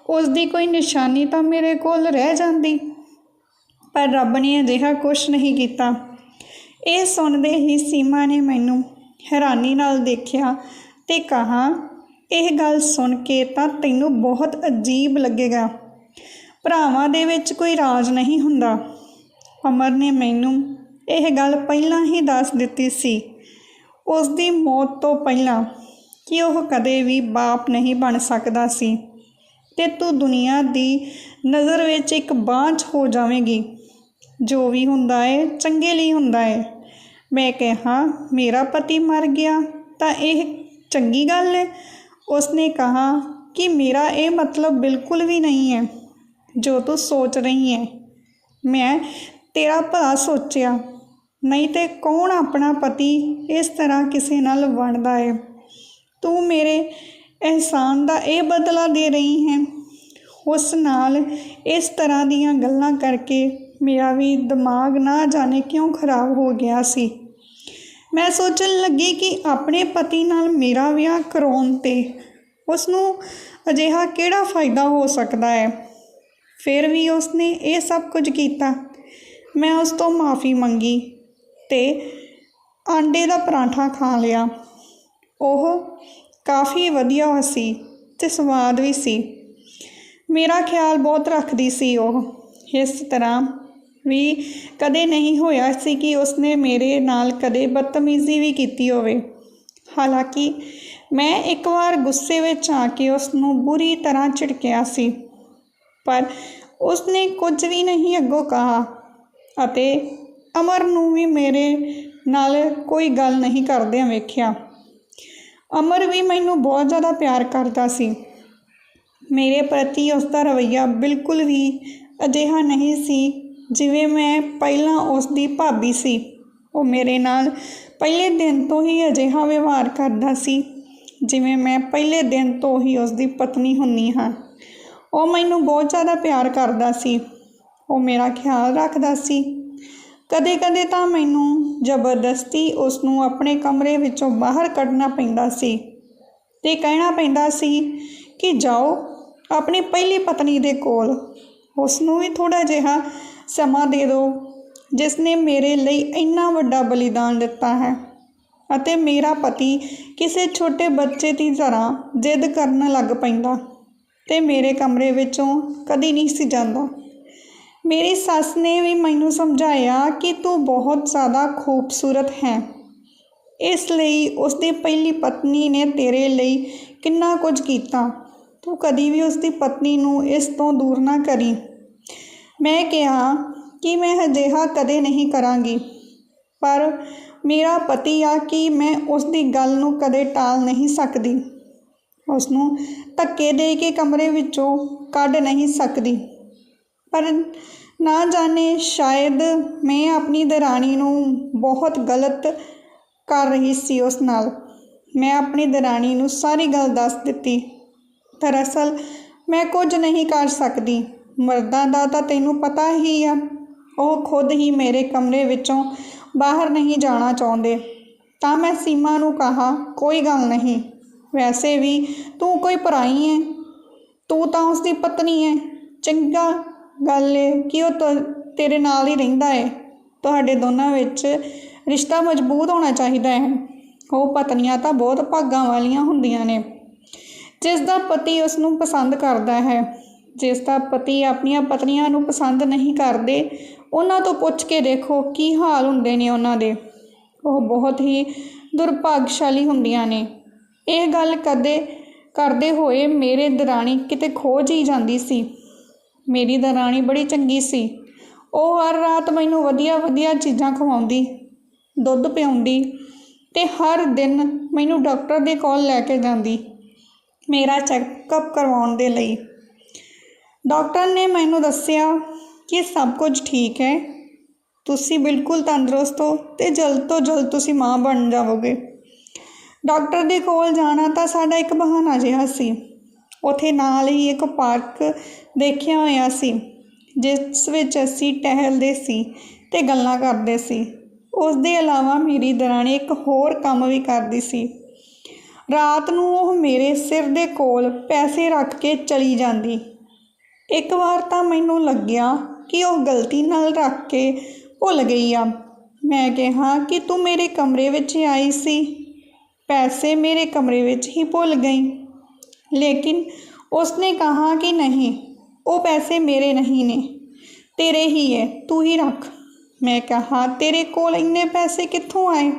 ਉਸ ਦੀ ਕੋਈ ਨਿਸ਼ਾਨੀ ਤਾਂ ਮੇਰੇ ਕੋਲ ਰਹਿ ਜਾਂਦੀ। ਪਰ ਰੱਬ ਨੇ ਅਜਿਹਾ ਕੁਝ ਨਹੀਂ ਕੀਤਾ। ਇਹ ਸੁਣਦੇ ਹੀ ਸੀਮਾ ਨੇ ਮੈਨੂੰ ਹੈਰਾਨੀ ਨਾਲ ਦੇਖਿਆ ਤੇ ਕਹਾ, ਇਹ ਗੱਲ ਸੁਣ ਕੇ ਤਾਂ ਤੈਨੂੰ ਬਹੁਤ ਅਜੀਬ ਲੱਗੇਗਾ। ਭਰਾਵਾਂ ਦੇ ਵਿੱਚ ਕੋਈ ਰਾਜ ਨਹੀਂ ਹੁੰਦਾ। ਅਮਰ ਨੇ ਮੈਨੂੰ ਇਹ ਗੱਲ ਪਹਿਲਾਂ ਹੀ ਦੱਸ ਦਿੱਤੀ ਸੀ। ਉਸ ਦੀ ਮੌਤ ਤੋਂ ਪਹਿਲਾਂ ਕਿ ਉਹ ਕਦੇ ਵੀ ਬਾਪ ਨਹੀਂ ਬਣ ਸਕਦਾ ਸੀ ਤੇ ਤੂੰ ਦੁਨੀਆ ਦੀ ਨਜ਼ਰ ਵਿੱਚ ਇੱਕ ਬਾਂਝ ਹੋ ਜਾਵੇਂਗੀ। ਜੋ ਵੀ ਹੁੰਦਾ ਹੈ ਚੰਗੇ ਲਈ ਹੁੰਦਾ ਹੈ ਮੈਂ ਕਿਹਾ, ਮੇਰਾ ਪਤੀ ਮਰ ਗਿਆ, ਤਾਂ ਇਹ ਚੰਗੀ ਗੱਲ ਹੈ ਉਸਨੇ ਕਹਾ ਕਿ ਮੇਰਾ ਇਹ ਮਤਲਬ ਬਿਲਕੁਲ ਵੀ ਨਹੀਂ ਹੈ। ਜੋ ਤੂੰ ਸੋਚ ਰਹੀ ਹੈ ਮੈਂ ਤੇਰਾ ਭਲਾ ਸੋਚਿਆ। ਨਹੀਂ ਤੇ ਕੌਣ ਆਪਣਾ ਪਤੀ ਇਸ ਤਰ੍ਹਾਂ ਕਿਸੇ ਨਾਲ ਵੰਡਦਾ ਹੈ ਤੂੰ ਮੇਰੇ ਅਹਿਸਾਨ ਦਾ ਇਹ ਬਦਲਾ ਦੇ ਰਹੀ ਹੈ। ਉਸ ਨਾਲ ਇਸ ਤਰ੍ਹਾਂ ਦੀਆਂ ਗੱਲਾਂ ਕਰਕੇ ਮੇਰਾ ਵੀ ਦਿਮਾਗ ਨਾ ਜਾਣੇ ਕਿਉਂ ਖਰਾਬ ਹੋ ਗਿਆ ਸੀ? ਮੈਂ ਸੋਚਣ ਲੱਗੀ ਕਿ ਆਪਣੇ ਪਤੀ ਨਾਲ ਮੇਰਾ ਵਿਆਹ ਕਰਾਉਣ ਤੇ ਉਸ ਨੂੰ ਅਜਿਹਾ ਕਿਹੜਾ ਫਾਇਦਾ ਹੋ ਸਕਦਾ ਹੈ ਫਿਰ ਵੀ ਉਸਨੇ ਇਹ ਸਭ ਕੁਝ ਕੀਤਾ। ਮੈਂ ਉਸ ਤੋਂ ਮਾਫੀ ਮੰਗੀ ਤੇ ਆਂਡੇ ਦਾ ਪਰਾਂਠਾ ਖਾ ਲਿਆ। ਉਹ ਕਾਫੀ ਵਧੀਆ ਸੀ ਤੇ ਸਵਾਦ ਵੀ ਸੀ। ਮੇਰਾ ਖਿਆਲ ਬਹੁਤ ਰੱਖਦੀ ਸੀ ਉਹ। ਇਸ ਤਰ੍ਹਾਂ ਵੀ ਕਦੇ ਨਹੀਂ ਹੋਇਆ ਸੀ ਕਿ ਉਸਨੇ ਮੇਰੇ ਨਾਲ ਕਦੇ ਬਦਤਮੀਜ਼ੀ ਵੀ ਕੀਤੀ ਹੋਵੇ। ਹਾਲਾਂਕਿ ਮੈਂ ਇੱਕ ਵਾਰ ਗੁੱਸੇ ਵਿੱਚ ਆ ਕੇ ਉਸ ਨੂੰ ਬੁਰੀ ਤਰ੍ਹਾਂ ਝਿੜਕਿਆ ਸੀ। ਪਰ ਉਸਨੇ ਕੁਝ ਵੀ ਨਹੀਂ ਅੱਗੋਂ ਕਹਾ ਅਤੇ ਅਮਰ ਨੂੰ ਵੀ ਮੇਰੇ ਨਾਲ ਕੋਈ ਗੱਲ ਨਹੀਂ ਕਰਦਿਆਂ ਵੇਖਿਆ। ਅਮਰ ਵੀ ਮੈਨੂੰ ਬਹੁਤ ਜ਼ਿਆਦਾ ਪਿਆਰ ਕਰਦਾ ਸੀ। ਮੇਰੇ ਪ੍ਰਤੀ ਉਸ ਦਾ ਰਵੱਈਆ ਬਿਲਕੁਲ ਵੀ ਅਜਿਹਾ ਨਹੀਂ ਸੀ ਜਿਵੇਂ ਮੈਂ ਪਹਿਲਾਂ ਉਸ ਦੀ ਭਾਬੀ ਸੀ। ਉਹ ਮੇਰੇ ਨਾਲ ਪਹਿਲੇ ਦਿਨ ਤੋਂ ਹੀ ਅਜਿਹਾ ਵਿਵਹਾਰ ਕਰਦਾ ਸੀ ਜਿਵੇਂ ਮੈਂ ਪਹਿਲੇ ਦਿਨ ਤੋਂ ਹੀ ਉਸ ਦੀ ਪਤਨੀ ਹੁੰਨੀ ਹਾਂ। ਉਹ ਮੈਨੂੰ ਬਹੁਤ ਜ਼ਿਆਦਾ ਪਿਆਰ ਕਰਦਾ ਸੀ। ਉਹ ਮੇਰਾ ਖਿਆਲ ਰੱਖਦਾ ਸੀ। ਕਦੇ-ਕਦੇ ਤਾਂ ਮੈਨੂੰ ਜ਼ਬਰਦਸਤੀ ਉਸ ਨੂੰ ਆਪਣੇ ਕਮਰੇ ਵਿੱਚੋਂ ਬਾਹਰ ਕੱਢਣਾ ਪੈਂਦਾ ਸੀ ਤੇ ਕਹਿਣਾ ਪੈਂਦਾ ਸੀ ਕਿ ਜਾਓ ਆਪਣੀ ਪਹਿਲੀ ਪਤਨੀ ਦੇ ਕੋਲ। ਉਸ ਨੂੰ ਵੀ ਥੋੜਾ ਜਿਹਾ ਸਮਾਂ ਦੇ ਦਿਓ ਜਿਸ ਨੇ ਮੇਰੇ ਲਈ ਇੰਨਾ ਵੱਡਾ ਬਲੀਦਾਨ ਦਿੱਤਾ ਹੈ ਅਤੇ ਮੇਰਾ ਪਤੀ ਕਿਸੇ ਛੋਟੇ ਬੱਚੇ ਦੀ ਤਰ੍ਹਾਂ ਜਿੱਦ ਕਰਨ ਲੱਗ ਪੈਂਦਾ। ਤੇ ਮੇਰੇ ਕਮਰੇ ਵਿੱਚੋਂ ਕਦੀ ਨਹੀਂ ਸੀ ਜਾਂਦਾ। ਮੇਰੀ ਸੱਸ ਨੇ ਵੀ ਮੈਨੂੰ ਸਮਝਾਇਆ ਕਿ ਤੂੰ ਬਹੁਤ ਜ਼ਿਆਦਾ ਖੂਬਸੂਰਤ ਹੈ। ਇਸ ਲਈ ਉਸ ਦੀ ਪਹਿਲੀ ਪਤਨੀ ਨੇ ਤੇਰੇ ਲਈ ਕਿੰਨਾ ਕੁਝ ਕੀਤਾ। ਤੂੰ ਕਦੀ ਵੀ ਉਸ ਦੀ ਪਤਨੀ ਨੂੰ ਇਸ ਤੋਂ ਦੂਰ ਨਾ ਕਰੀ। ਮੈਂ ਕਿਹਾ ਕਿ ਮੈਂ ਅਜਿਹਾ ਕਦੇ ਨਹੀਂ ਕਰਾਂਗੀ, ਪਰ ਮੇਰਾ ਪਤੀ ਆ ਕਿ ਮੈਂ ਉਸ ਦੀ ਗੱਲ ਨੂੰ ਕਦੇ ਟਾਲ ਨਹੀਂ ਸਕਦੀ। ਉਸ ਨੂੰ ਧੱਕੇ ਦੇ ਕੇ ਕਮਰੇ ਵਿੱਚੋਂ ਕੱਢ ਨਹੀਂ ਸਕਦੀ। ਪਰ ਨਾ ਜਾਣੇ ਸ਼ਾਇਦ ਮੈਂ ਆਪਣੀ ਦਰਾਣੀ ਨੂੰ ਬਹੁਤ ਗਲਤ ਕਰ ਰਹੀ ਸੀ ਉਸ ਨਾਲ। ਮੈਂ ਆਪਣੀ ਦਰਾਣੀ ਨੂੰ ਸਾਰੀ ਗੱਲ ਦੱਸ ਦਿੱਤੀ। ਦਰਅਸਲ ਮੈਂ ਕੁਝ ਨਹੀਂ ਕਰ ਸਕਦੀ। ਮਰਦਾਂ ਦਾ ਤਾਂ ਤੈਨੂੰ ਪਤਾ ਹੀ ਆ। ਉਹ ਖੁਦ ਹੀ ਮੇਰੇ ਕਮਰੇ ਵਿੱਚੋਂ ਬਾਹਰ ਨਹੀਂ ਜਾਣਾ ਚਾਹੁੰਦੇ। ਤਾਂ ਮੈਂ ਸੀਮਾ ਨੂੰ ਕਹਾ, ਕੋਈ ਗੱਲ ਨਹੀਂ। ਵੈਸੇ ਵੀ ਤੂੰ ਕੋਈ ਪਰਾਈ ਹੈ ਤੂੰ ਤਾਂ ਉਸ ਦੀ ਪਤਨੀ ਹੈ ਚੰਗਾ ਗੱਲ ਹੈ ਕਿ ਉਹ ਤੁ- ਤੇਰੇ ਨਾਲ ਹੀ ਰਹਿੰਦਾ ਹੈ ਤੁਹਾਡੇ ਦੋਨਾਂ ਵਿੱਚ ਰਿਸ਼ਤਾ ਮਜ਼ਬੂਤ ਹੋਣਾ ਚਾਹੀਦਾ ਹੈ। ਉਹ ਪਤਨੀਆਂ ਤਾਂ ਬਹੁਤ ਭਾਗਾਂ ਵਾਲੀਆਂ ਹੁੰਦੀਆਂ ਨੇ। ਜਿਸ ਦਾ ਪਤੀ ਉਸ ਨੂੰ ਪਸੰਦ ਕਰਦਾ ਹੈ, ਜਿਸ ਦਾ ਪਤੀ ਆਪਣੀਆਂ ਪਤਨੀਆਂ ਨੂੰ ਪਸੰਦ ਨਹੀਂ ਕਰਦੇ, ਉਹਨਾਂ ਤੋਂ ਪੁੱਛ ਕੇ ਦੇਖੋ ਕੀ ਹਾਲ ਹੁੰਦੇ ਨੇ ਉਹਨਾਂ ਦੇ। ਉਹ ਬਹੁਤ ਹੀ ਦੁਰਭਾਗਸ਼ਾਲੀ ਹੁੰਦੀਆਂ ਨੇ। ਇਹ ਗੱਲ ਕਦੇ ਕਰਦੇ ਹੋਏ ਮੇਰੇ ਦਰਾਣੀ ਕਿਤੇ ਖੋਜ ਹੀ ਜਾਂਦੀ ਸੀ। ਮੇਰੀ ਦਰਾਣੀ ਬੜੀ ਚੰਗੀ ਸੀ। ਉਹ ਹਰ ਰਾਤ ਮੈਨੂੰ ਵਧੀਆ ਵਧੀਆ ਚੀਜ਼ਾਂ ਖਵਾਉਂਦੀ, ਦੁੱਧ ਪਿਆਉਂਦੀ ਤੇ ਹਰ ਦਿਨ ਮੈਨੂੰ ਡਾਕਟਰ ਦੇ ਕੋਲ ਲੈ ਕੇ ਜਾਂਦੀ ਮੇਰਾ ਚੈੱਕਅਪ ਕਰਵਾਉਣ ਦੇ ਲਈ। ਡਾਕਟਰ ਨੇ ਮੈਨੂੰ ਦੱਸਿਆ ਕਿ ਸਭ ਕੁਝ ਠੀਕ ਹੈ। ਤੁਸੀਂ ਬਿਲਕੁਲ ਤੰਦਰੁਸਤ ਹੋ ਤੇ ਜਲਦ ਤੋਂ ਜਲਦ ਤੁਸੀਂ ਮਾਂ ਬਣ ਜਾਵੋਗੇ। ਡਾਕਟਰ ਦੇ ਕੋਲ ਜਾਣਾ ਤਾਂ ਸਾਡਾ ਇੱਕ ਬਹਾਨਾ ਜਿਹਾ ਸੀ। ਉਥੇ ਨਾਲ ਹੀ ਇੱਕ ਪਾਰਕ ਦੇਖਿਆ ਹੋਇਆ ਸੀ, ਜਿਸ ਵਿੱਚ ਅਸੀਂ ਟਹਿਲਦੇ ਸੀ ਤੇ ਗੱਲਾਂ ਕਰਦੇ ਸੀ। ਉਸ ਦੇ ਇਲਾਵਾ ਮੇਰੀ ਦਰਾਣੀ ਇੱਕ ਹੋਰ ਕੰਮ ਵੀ ਕਰਦੀ ਸੀ। ਰਾਤ ਨੂੰ ਉਹ ਮੇਰੇ ਸਿਰ ਦੇ ਕੋਲ ਪੈਸੇ ਰੱਖ ਕੇ ਚਲੀ ਜਾਂਦੀ। ਇੱਕ ਵਾਰ ਤਾਂ ਮੈਨੂੰ ਲੱਗਿਆ ਕਿ ਉਹ ਗਲਤੀ ਨਾਲ ਰੱਖ ਕੇ ਭੁੱਲ ਗਈ ਆ। ਮੈਂ ਕਿਹਾ ਕਿ ਤੂੰ ਮੇਰੇ ਕਮਰੇ ਵਿੱਚ ਆਈ ਸੀ। ਪੈਸੇ ਮੇਰੇ ਕਮਰੇ ਵਿੱਚ ਹੀ ਭੁੱਲ ਗਈ। ਲੇਕਿਨ ਉਸਨੇ ਕਹਾ ਕਿ ਨਹੀਂ, ਉਹ ਪੈਸੇ ਮੇਰੇ ਨਹੀਂ ਨੇ, ਤੇਰੇ ਹੀ ਹੈ ਤੂੰ ਹੀ ਰੱਖ। ਮੈਂ ਕਹਾ, ਤੇਰੇ ਕੋਲ ਇੰਨੇ ਪੈਸੇ ਕਿੱਥੋਂ ਆਏ?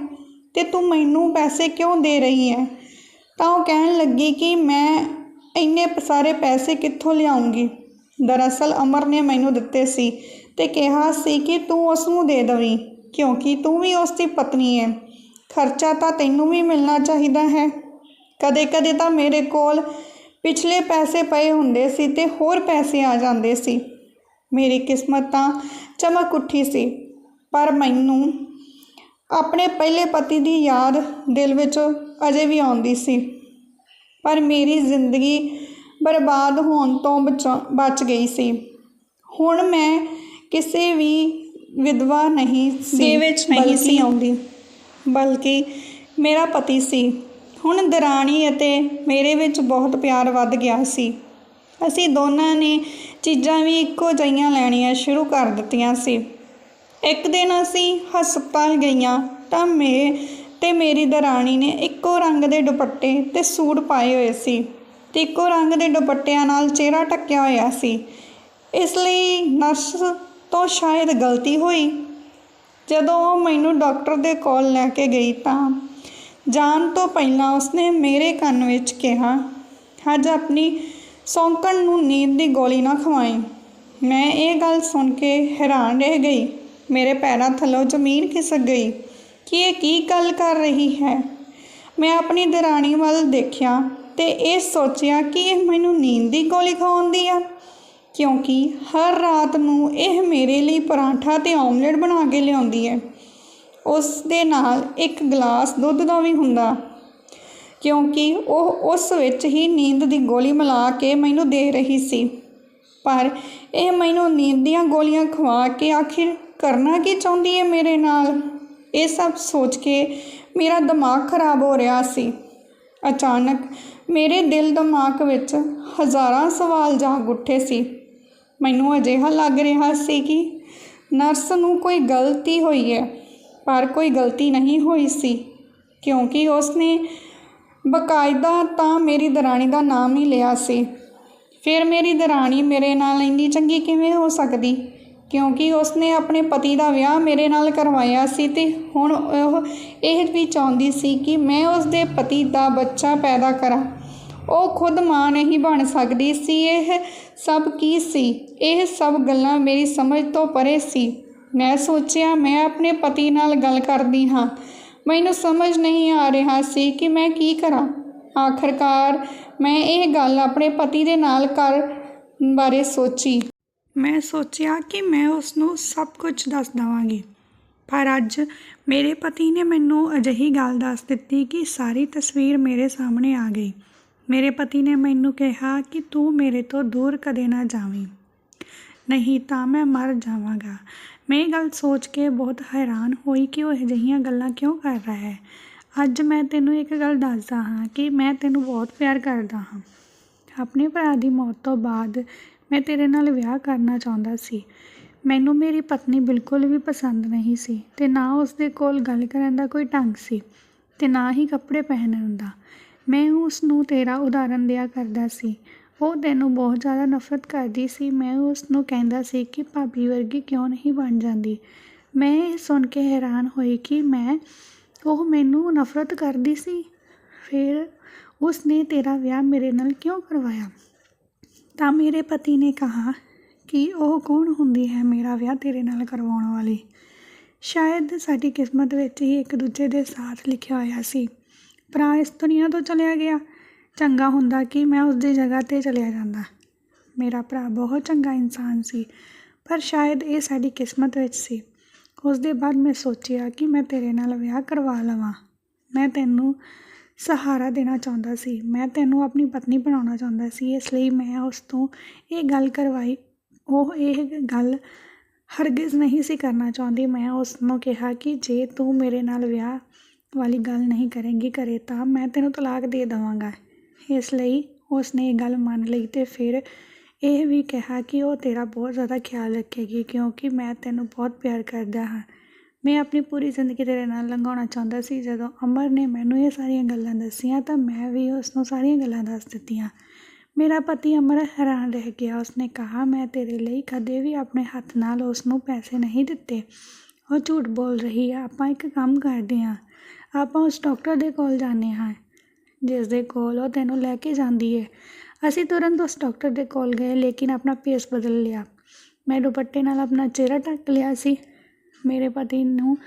ਤੇ ਤੂੰ ਮੈਨੂੰ ਪੈਸੇ ਕਿਉਂ ਦੇ ਰਹੀ ਹੈ ਤਾਂ ਉਹ ਕਹਿਣ ਲੱਗੀ ਕਿ ਮੈਂ ਇੰਨੇ ਸਾਰੇ ਪੈਸੇ ਕਿੱਥੋਂ ਲਿਆਉਂਗੀ? ਦਰਅਸਲ ਅਮਰ ਨੇ ਮੈਨੂੰ ਦਿੱਤੇ ਸੀ ਤੇ ਕਿਹਾ ਸੀ ਕਿ ਤੂੰ ਉਸ ਨੂੰ ਦੇ ਦਵੀਂ, ਕਿਉਂਕਿ ਤੂੰ ਵੀ ਉਸ ਦੀ ਪਤਨੀ ਹੈ ਖਰਚਾ ਤਾਂ ਤੈਨੂੰ ਵੀ ਮਿਲਣਾ ਚਾਹੀਦਾ ਹੈ। ਕਦੇ-ਕਦੇ ਤਾਂ ਮੇਰੇ ਕੋਲ ਪਿਛਲੇ ਪੈਸੇ ਪਏ ਹੁੰਦੇ ਸੀ ਤੇ ਹੋਰ ਪੈਸੇ ਆ ਜਾਂਦੇ ਸੀ। ਮੇਰੀ ਕਿਸਮਤ ਤਾਂ ਚਮਕ ਉੱਠੀ ਸੀ ਪਰ ਮੈਨੂੰ ਆਪਣੇ ਪਹਿਲੇ ਪਤੀ ਦੀ ਯਾਦ ਦਿਲ ਵਿੱਚ ਅਜੇ ਵੀ ਆਉਂਦੀ ਸੀ। ਪਰ ਮੇਰੀ ਜ਼ਿੰਦਗੀ ਬਰਬਾਦ ਹੋਣ ਤੋਂ ਬਚਾ ਬਚ ਗਈ ਸੀ। ਹੁਣ ਮੈਂ ਕਿਸੇ ਵੀ ਵਿਧਵਾ ਨਹੀਂ ਸੀ ਦੇ ਵਿੱਚ ਨਹੀਂ ਸੀ। ਆਉਂਦੀ। ਬਲਕਿ ਮੇਰਾ ਪਤੀ ਸੀ। ਹੁਣ ਦਰਾਣੀ ਅਤੇ ਮੇਰੇ ਵਿੱਚ ਬਹੁਤ ਪਿਆਰ ਵੱਧ ਗਿਆ ਸੀ। ਅਸੀਂ ਦੋਨਾਂ ਨੇ ਚੀਜ਼ਾਂ ਵੀ ਇੱਕੋ ਜਿਹੀਆਂ ਲੈਣੀਆਂ ਸ਼ੁਰੂ ਕਰ ਦਿੱਤੀਆਂ ਸੀ। ਇੱਕ ਦਿਨ ਅਸੀਂ ਹਸਪਤਾਲ ਗਈਆਂ ਤਾਂ ਮੇ ਤੇ ਮੇਰੀ ਦਰਾਣੀ ਨੇ ਇੱਕੋ ਰੰਗ ਦੇ ਦੁਪੱਟੇ ਤੇ ਸੂਟ ਪਾਏ ਹੋਏ ਸੀ ਤੇ ਇੱਕੋ ਰੰਗ ਦੇ ਦੁਪੱਟਿਆਂ ਨਾਲ ਚਿਹਰਾ ਢੱਕਿਆ ਹੋਇਆ ਸੀ। ਇਸ ਲਈ ਨਰਸ ਤੋਂ ਸ਼ਾਇਦ ਗਲਤੀ ਹੋਈ। ਜਦੋਂ ਉਹ ਮੈਨੂੰ ਡਾਕਟਰ ਦੇ ਕੋਲ ਲੈ ਕੇ ਗਈ ਤਾਂ ਜਾਣ ਤੋਂ ਪਹਿਲਾਂ ਉਸਨੇ ਮੇਰੇ ਕੰਨ ਵਿੱਚ ਕਿਹਾ, ਅੱਜ ਆਪਣੀ ਸੌਂਕਣ ਨੂੰ ਨੀਂਦ ਦੀ ਗੋਲੀ ਨਾ ਖਵਾਈ। ਮੈਂ ਇਹ ਗੱਲ ਸੁਣ ਕੇ ਹੈਰਾਨ ਰਹਿ ਗਈ। ਮੇਰੇ ਪੈਰਾਂ ਥੱਲੋਂ ਜ਼ਮੀਨ ਖਿਸਕ ਗਈ। ਕਿ ਇਹ ਕੀ ਗੱਲ ਕਰ ਰਹੀ ਹੈ? ਮੈਂ ਆਪਣੀ ਦਰਾਣੀ ਵੱਲ ਦੇਖਿਆ ਤੇ ਇਹ ਸੋਚਿਆ ਕਿ ਇਹ ਮੈਨੂੰ ਨੀਂਦ ਦੀ ਗੋਲੀ ਖਵਾਉਂਦੀ ਆ। ਕਿਉਂਕਿ ਹਰ ਰਾਤ ਨੂੰ ਇਹ ਮੇਰੇ ਲਈ ਪਰਾਂਠਾ ਤੇ ਆਮਲੇਟ ਬਣਾ ਕੇ ਲਿਆਉਂਦੀ ਹੈ। ਉਸ ਦੇ ਨਾਲ ਇੱਕ ਗਲਾਸ ਦੁੱਧ ਦਾ ਵੀ ਹੁੰਦਾ, ਕਿਉਂਕਿ ਉਹ ਉਸ ਵਿੱਚ ਹੀ ਨੀਂਦ ਦੀ ਗੋਲੀ ਮਿਲਾ ਕੇ ਮੈਨੂੰ ਦੇ ਰਹੀ ਸੀ। ਪਰ ਇਹ ਮੈਨੂੰ ਨੀਂਦ ਦੀਆਂ ਗੋਲੀਆਂ ਖਵਾ ਕੇ ਆਖਿਰ ਕਰਨਾ ਕੀ ਚਾਹੁੰਦੀ ਹੈ ਮੇਰੇ ਨਾਲ? ਇਹ ਸਭ ਸੋਚ ਕੇ ਮੇਰਾ ਦਿਮਾਗ ਖਰਾਬ ਹੋ ਰਿਹਾ ਸੀ। ਅਚਾਨਕ ਮੇਰੇ ਦਿਲ ਦਿਮਾਗ ਵਿੱਚ ਹਜ਼ਾਰਾਂ ਸਵਾਲ ਜਾਗ ਉੱਠੇ ਸੀ। ਮੈਨੂੰ ਅਜਿਹਾ ਲੱਗ ਰਿਹਾ ਸੀ ਕਿ ਨਰਸ ਨੂੰ ਕੋਈ ਗਲਤੀ ਹੋਈ ਹੈ, ਪਰ ਕੋਈ ਗਲਤੀ ਨਹੀਂ ਹੋਈ ਸੀ, ਕਿਉਂਕਿ ਉਸਨੇ ਬਕਾਇਦਾ ਤਾਂ ਮੇਰੀ ਦਰਾਣੀ ਦਾ ਨਾਮ ਹੀ ਲਿਆ ਸੀ। ਫਿਰ ਮੇਰੀ ਦਰਾਣੀ ਮੇਰੇ ਨਾਲ ਇੰਨੀ ਚੰਗੀ ਕਿਵੇਂ ਹੋ ਸਕਦੀ? ਕਿਉਂਕਿ ਉਸਨੇ ਆਪਣੇ ਪਤੀ ਦਾ ਵਿਆਹ ਮੇਰੇ ਨਾਲ ਕਰਵਾਇਆ ਸੀ ਤੇ ਹੁਣ ਉਹ ਇਹ ਵੀ ਚਾਹੁੰਦੀ ਸੀ ਕਿ ਮੈਂ ਉਸਦੇ ਪਤੀ ਦਾ ਬੱਚਾ ਪੈਦਾ ਕਰਾਂ। ਉਹ ਖੁਦ ਮਾਂ ਨਹੀਂ ਬਣ ਸਕਦੀ ਸੀ, ਇਹ ਸਭ ਕੀ ਸੀ? ਇਹ ਸਭ ਗੱਲਾਂ ਮੇਰੀ ਸਮਝ ਤੋਂ ਪਰੇ ਸੀ। ਮੈਂ ਸੋਚਿਆ, ਮੈਂ ਆਪਣੇ ਪਤੀ ਨਾਲ ਗੱਲ ਕਰਦੀ ਹਾਂ। ਮੈਨੂੰ ਸਮਝ ਨਹੀਂ ਆ ਰਿਹਾ ਸੀ ਕਿ ਮੈਂ ਕੀ ਕਰਾਂ। ਆਖਰਕਾਰ ਮੈਂ ਇਹ ਗੱਲ ਆਪਣੇ ਪਤੀ ਦੇ ਨਾਲ ਕਰ ਬਾਰੇ ਸੋਚੀ। ਮੈਂ ਸੋਚਿਆ ਕਿ ਮੈਂ ਉਸ ਨੂੰ ਸਭ ਕੁਝ ਦੱਸ ਦਵਾਂਗੀ। ਪਰ ਅੱਜ ਮੇਰੇ ਪਤੀ ਨੇ ਮੈਨੂੰ ਅਜਿਹੀ ਗੱਲ ਦੱਸ ਦਿੱਤੀ ਕਿ ਸਾਰੀ ਤਸਵੀਰ ਮੇਰੇ ਸਾਹਮਣੇ ਆ ਗਈ। ਮੇਰੇ ਪਤੀ ਨੇ ਮੈਨੂੰ ਕਿਹਾ ਕਿ ਤੂੰ ਮੇਰੇ ਤੋਂ ਦੂਰ ਕਦੇ ਨਾ ਜਾਵੀਂ। ਨਹੀਂ ਤਾਂ ਮੈਂ ਮਰ ਜਾਵਾਂਗਾ। ਮੈਂ ਇਹ ਗੱਲ ਸੋਚ ਕੇ ਬਹੁਤ ਹੈਰਾਨ ਹੋਈ ਕਿ ਉਹ ਅਜਿਹੀਆਂ ਗੱਲਾਂ ਕਿਉਂ ਕਰ ਰਿਹਾ ਹੈ। ਅੱਜ ਮੈਂ ਤੈਨੂੰ ਇੱਕ ਗੱਲ ਦੱਸਦਾ ਹਾਂ ਕਿ ਮੈਂ ਤੈਨੂੰ ਬਹੁਤ ਪਿਆਰ ਕਰਦਾ ਹਾਂ। ਆਪਣੇ ਭਰਾ ਦੀ ਮੌਤ ਤੋਂ ਬਾਅਦ ਮੈਂ ਤੇਰੇ ਨਾਲ ਵਿਆਹ ਕਰਨਾ ਚਾਹੁੰਦਾ ਸੀ। ਮੈਨੂੰ ਮੇਰੀ ਪਤਨੀ ਬਿਲਕੁਲ ਵੀ ਪਸੰਦ ਨਹੀਂ ਸੀ ਤੇ ਨਾ ਉਸ ਦੇ ਕੋਲ ਗੱਲ ਕਰਨ ਦਾ ਕੋਈ ਢੰਗ ਸੀ ਤੇ ਨਾ ਹੀ ਕੱਪੜੇ ਪਹਿਨਣ ਦਾ। ਮੈਂ ਉਸ ਨੂੰ ਤੇਰਾ ਉਦਾਹਰਨ ਦਿਆ ਕਰਦਾ ਸੀ। ਉਹ ਤੈਨੂੰ ਬਹੁਤ ਜ਼ਿਆਦਾ ਨਫ਼ਰਤ ਕਰਦੀ ਸੀ। ਮੈਂ ਉਸ ਨੂੰ ਕਹਿੰਦਾ ਸੀ ਕਿ ਭਾਬੀ ਵਰਗੀ ਕਿਉਂ ਨਹੀਂ ਬਣ ਜਾਂਦੀ। ਮੈਂ ਇਹ ਸੁਣ ਕੇ ਹੈਰਾਨ ਹੋਈ ਕਿ ਮੈਂ, ਉਹ ਮੈਨੂੰ ਨਫ਼ਰਤ ਕਰਦੀ ਸੀ? ਫਿਰ ਉਸ ਨੇ ਤੇਰਾ ਵਿਆਹ ਮੇਰੇ ਨਾਲ ਕਿਉਂ ਕਰਵਾਇਆ? ਤਾਂ ਮੇਰੇ ਪਤੀ ਨੇ ਕਹਾ ਕਿ ਉਹ ਕੌਣ ਹੁੰਦੀ ਹੈ ਮੇਰਾ ਵਿਆਹ ਤੇਰੇ ਨਾਲ ਕਰਵਾਉਣ ਵਾਲੀ? ਸ਼ਾਇਦ ਸਾਡੀ ਕਿਸਮਤ ਵਿੱਚ ਹੀ ਇੱਕ ਦੂਜੇ ਦੇ ਸਾਥ ਲਿਖਿਆ ਹੋਇਆ ਸੀ। ਭਰਾ ਇਸ ਦੁਨੀਆ ਤੋਂ ਚਲਿਆ ਗਿਆ। ਚੰਗਾ ਹੁੰਦਾ ਕਿ ਮੈਂ ਉਸ ਦੀ ਜਗ੍ਹਾ 'ਤੇ ਚਲਿਆ ਜਾਂਦਾ। ਮੇਰਾ ਭਰਾ ਬਹੁਤ ਚੰਗਾ ਇਨਸਾਨ ਸੀ, ਪਰ ਸ਼ਾਇਦ ਇਹ ਸਾਡੀ ਕਿਸਮਤ ਵਿੱਚ ਸੀ। ਉਸ ਦੇ ਬਾਅਦ ਮੈਂ ਸੋਚਿਆ ਕਿ ਮੈਂ ਤੇਰੇ ਨਾਲ ਵਿਆਹ ਕਰਵਾ ਲਵਾਂ। ਮੈਂ ਤੈਨੂੰ ਸਹਾਰਾ ਦੇਣਾ ਚਾਹੁੰਦਾ ਸੀ। ਮੈਂ ਤੈਨੂੰ ਆਪਣੀ ਪਤਨੀ ਬਣਾਉਣਾ ਚਾਹੁੰਦਾ ਸੀ। ਇਸ ਲਈ ਮੈਂ ਉਸ ਤੋਂ ਇਹ ਗੱਲ ਕਰਵਾਈ। ਉਹ ਇਹ ਗੱਲ ਹਰਗਿਜ਼ ਨਹੀਂ ਸੀ ਕਰਨਾ ਚਾਹੁੰਦੀ। ਮੈਂ ਉਸ ਨੂੰ ਕਿਹਾ ਕਿ ਜੇ ਤੂੰ ਮੇਰੇ ਨਾਲ ਵਿਆਹ ਵਾਲੀ ਗੱਲ ਨਹੀਂ ਕਰੇਂਗੀ ਕਰੇ ਤਾਂ ਮੈਂ ਤੈਨੂੰ ਤਲਾਕ ਦੇ ਦੇਵਾਂਗਾ। ਇਸ ਲਈ ਉਸ ਨੇ ਇਹ ਗੱਲ ਮੰਨ ਲਈ ਤੇ ਫਿਰ ਇਹ ਵੀ ਕਿਹਾ ਕਿ ਉਹ ਤੇਰਾ ਬਹੁਤ ਜ਼ਿਆਦਾ ਖਿਆਲ ਰੱਖੇਗੀ ਕਿਉਂਕਿ ਮੈਂ ਤੈਨੂੰ ਬਹੁਤ ਪਿਆਰ ਕਰਦਾ ਹਾਂ। ਮੈਂ ਆਪਣੀ ਪੂਰੀ ਜ਼ਿੰਦਗੀ ਤੇਰੇ ਨਾਲ ਲੰਘਾਉਣਾ ਚਾਹੁੰਦਾ ਸੀ। ਜਦੋਂ ਅਮਰ ਨੇ ਮੈਨੂੰ ਇਹ ਸਾਰੀਆਂ ਗੱਲਾਂ ਦੱਸੀਆਂ ਤਾਂ ਮੈਂ ਵੀ ਉਸ ਨੂੰ ਸਾਰੀਆਂ ਗੱਲਾਂ ਦੱਸ ਦਿੱਤੀਆਂ। ਮੇਰਾ ਪਤੀ ਅਮਰ ਹੈਰਾਨ ਰਹਿ ਗਿਆ। ਉਸਨੇ ਕਿਹਾ, ਮੈਂ ਤੇਰੇ ਲਈ ਕਦੇ ਵੀ ਆਪਣੇ ਹੱਥ ਨਾਲ ਉਸ ਨੂੰ ਪੈਸੇ ਨਹੀਂ ਦਿੱਤੇ। ਉਹ ਝੂਠ ਬੋਲ ਰਹੀ ਹੈ ਆਪਾਂ ਇੱਕ ਕੰਮ ਕਰਦੇ ਹਾਂ। ਆਪਾਂ ਉਸ ਡਾਕਟਰ ਦੇ ਕੋਲ ਜਾਂਦੇ ਹਾਂ, ਜਿਸ ਦੇ ਕੋਲ ਉਹ ਤੈਨੂੰ ਲੈ ਕੇ ਜਾਂਦੀ ਹੈ ਅਸੀਂ ਤੁਰੰਤ ਉਸ ਡਾਕਟਰ ਦੇ ਕੋਲ ਗਏ, ਲੇਕਿਨ ਆਪਣਾ ਪੇਸ ਬਦਲ ਲਿਆ। ਮੈਂ ਦੁਪੱਟੇ ਨਾਲ ਆਪਣਾ ਚਿਹਰਾ ਢੱਕ ਲਿਆ ਸੀ। ਮੇਰੇ ਪਤੀ ਨੂੰ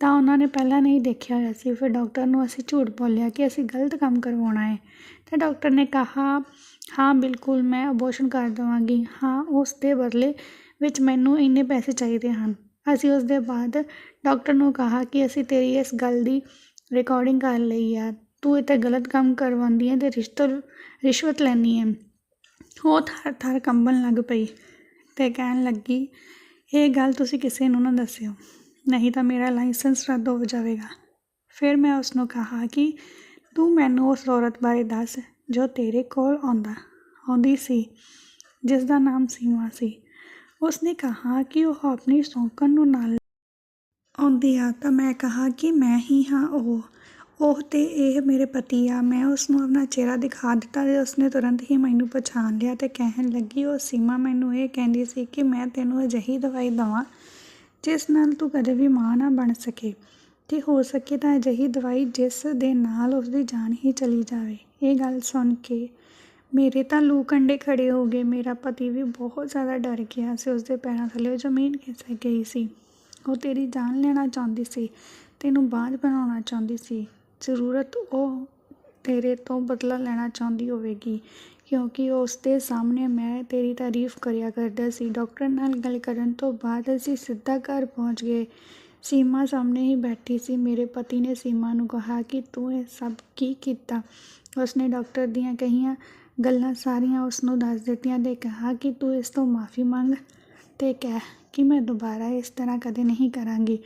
ਤਾਂ ਉਹਨਾਂ ਨੇ ਪਹਿਲਾਂ ਨਹੀਂ ਦੇਖਿਆ ਹੋਇਆ ਸੀ, ਫਿਰ ਡਾਕਟਰ ਨੂੰ ਅਸੀਂ ਝੂਠ ਬੋਲਿਆ ਕਿ ਅਸੀਂ ਗਲਤ ਕੰਮ ਕਰਵਾਉਣਾ ਹੈ ਤਾਂ ਡਾਕਟਰ ਨੇ ਕਿਹਾ, ਹਾਂ, ਬਿਲਕੁਲ, ਮੈਂ ਅਬੋਰਸ਼ਨ ਕਰ ਦੇਵਾਂਗੀ। ਹਾਂ, ਉਸ ਦੇ ਬਦਲੇ ਵਿੱਚ ਮੈਨੂੰ ਇੰਨੇ ਪੈਸੇ ਚਾਹੀਦੇ ਹਨ। ਅਸੀਂ ਉਸ ਦੇ ਬਾਅਦ ਡਾਕਟਰ ਨੂੰ ਕਿਹਾ ਕਿ ਅਸੀਂ ਤੇਰੀ ਇਸ ਗੱਲ ਦੀ ਰਿਕਾਰਡਿੰਗ ਕਰ ਲਈ ਆ। ਤੂੰ ਤਾਂ ਗਲਤ ਕੰਮ ਕਰਵਾਉਂਦੀ ਹੈ ਤੇ ਰਿਸ਼ਤ, ਰਿਸ਼ਵਤ ਲੈਣੀ ਹੈ ਉਹ ਥਰ ਥਰ ਕੰਬਣ ਲੱਗ ਪਈ ਤੇ ਕਹਿਣ ਲੱਗੀ, ਇਹ ਗੱਲ ਤੁਸੀਂ ਕਿਸੇ ਨੂੰ ਨਾ ਦੱਸਿਓ। ਨਹੀਂ ਤਾਂ ਮੇਰਾ ਲਾਇਸੈਂਸ ਰੱਦ ਹੋ ਜਾਵੇਗਾ। ਫਿਰ ਮੈਂ ਉਸ ਨੂੰ ਕਹਾ ਕਿ ਤੂੰ ਮੈਨੂੰ ਉਸ ਔਰਤ ਬਾਰੇ ਦੱਸ ਜੋ ਤੇਰੇ ਕੋਲ ਆਉਂਦਾ, ਆਉਂਦੀ ਸੀ ਜਿਸ ਦਾ ਨਾਮ ਸੀਮਾ ਸੀ। ਉਸਨੇ ਕਿਹਾ ਕਿ ਉਹ ਆਪਣੀ ਸੌਂਕਣ ਨੂੰ ਨਾਲ ਆਉਂਦੀ ਆ ਤਾਂ ਮੈਂ ਕਿਹਾ ਕਿ ਮੈਂ ਹੀ ਹਾਂ ਉਹ। ਉਹ ਤੇ ਇਹ ਮੇਰੇ ਪਤੀ ਆ। ਮੈਂ ਉਸ ਨੂੰ ਆਪਣਾ ਚਿਹਰਾ ਦਿਖਾ ਦਿੱਤਾ ਅਤੇ ਉਸਨੇ ਤੁਰੰਤ ਹੀ ਮੈਨੂੰ ਪਛਾਣ ਲਿਆ ਅਤੇ ਕਹਿਣ ਲੱਗੀ, ਉਹ ਸੀਮਾ, ਮੈਨੂੰ ਇਹ ਕਹਿੰਦੀ ਸੀ ਕਿ ਮੈਂ ਤੈਨੂੰ ਅਜਿਹੀ ਦਵਾਈ ਦਵਾਂ ਜਿਸ ਨਾਲ ਤੂੰ ਕਦੇ ਵੀ ਮਾਂ ਨਾ ਬਣ ਸਕੇ। ਤੇ ਹੋ ਸਕੇ ਤਾਂ ਅਜਿਹੀ ਦਵਾਈ ਜਿਸ ਦੇ ਨਾਲ ਉਸ ਦੀ ਜਾਨ ਹੀ ਚਲੀ ਜਾਵੇ। ਇਹ ਗੱਲ ਸੁਣ ਕੇ ਮੇਰੇ ਤਾਂ ਲੂ ਕੰਡੇ ਖੜੇ ਹੋ ਗਏ। ਮੇਰਾ ਪਤੀ ਵੀ ਬਹੁਤ ਜ਼ਿਆਦਾ ਡਰ ਗਿਆ ਸੀ। ਉਸ ਦੇ ਪੈਰਾਂ ਥੱਲੇ ਜ਼ਮੀਨ ਖਿਸਕ ਗਈ ਸੀ। ਉਹ ਤੇਰੀ ਜਾਨ ਲੈਣਾ ਚਾਹੁੰਦੀ ਸੀ, ਤੈਨੂੰ ਬਾਝ ਬਣਾਉਣਾ ਚਾਹੁੰਦੀ ਸੀ। ਜ਼ਰੂਰਤ ਉਹ ਤੇਰੇ ਤੋਂ ਬਦਲਾ ਲੈਣਾ ਚਾਹੁੰਦੀ ਹੋਵੇਗੀ, ਕਿਉਂਕਿ ਉਸ ਦੇ ਸਾਹਮਣੇ ਮੈਂ ਤੇਰੀ ਤਾਰੀਫ ਕਰਿਆ ਕਰਦਾ ਸੀ। ਡਾਕਟਰ ਨਾਲ ਗੱਲ ਕਰਨ ਤੋਂ ਬਾਅਦ ਅਸੀਂ ਸਿੱਧਾ ਘਰ ਪਹੁੰਚ ਗਏ। ਸੀਮਾ ਸਾਹਮਣੇ ਹੀ ਬੈਠੀ ਸੀ। ਮੇਰੇ ਪਤੀ ਨੇ ਸੀਮਾ ਨੂੰ ਕਿਹਾ ਕਿ ਤੂੰ ਇਹ ਸਭ ਕੀ ਕੀਤਾ? ਉਸਨੇ ਡਾਕਟਰ ਦੀਆਂ ਕਹੀਆਂ ਗੱਲਾਂ ਸਾਰੀਆਂ ਉਸ ਨੂੰ ਦੱਸ ਦਿੱਤੀਆਂ ਤੇ ਕਿਹਾ ਕਿ ਤੂੰ ਇਸ ਤੋਂ ਮਾਫੀ ਮੰਗ ਤੇ ਕਹਿ ਕਿ ਮੈਂ ਦੁਬਾਰਾ ਇਸ ਤਰ੍ਹਾਂ ਕਦੇ ਨਹੀਂ ਕਰਾਂਗੀ।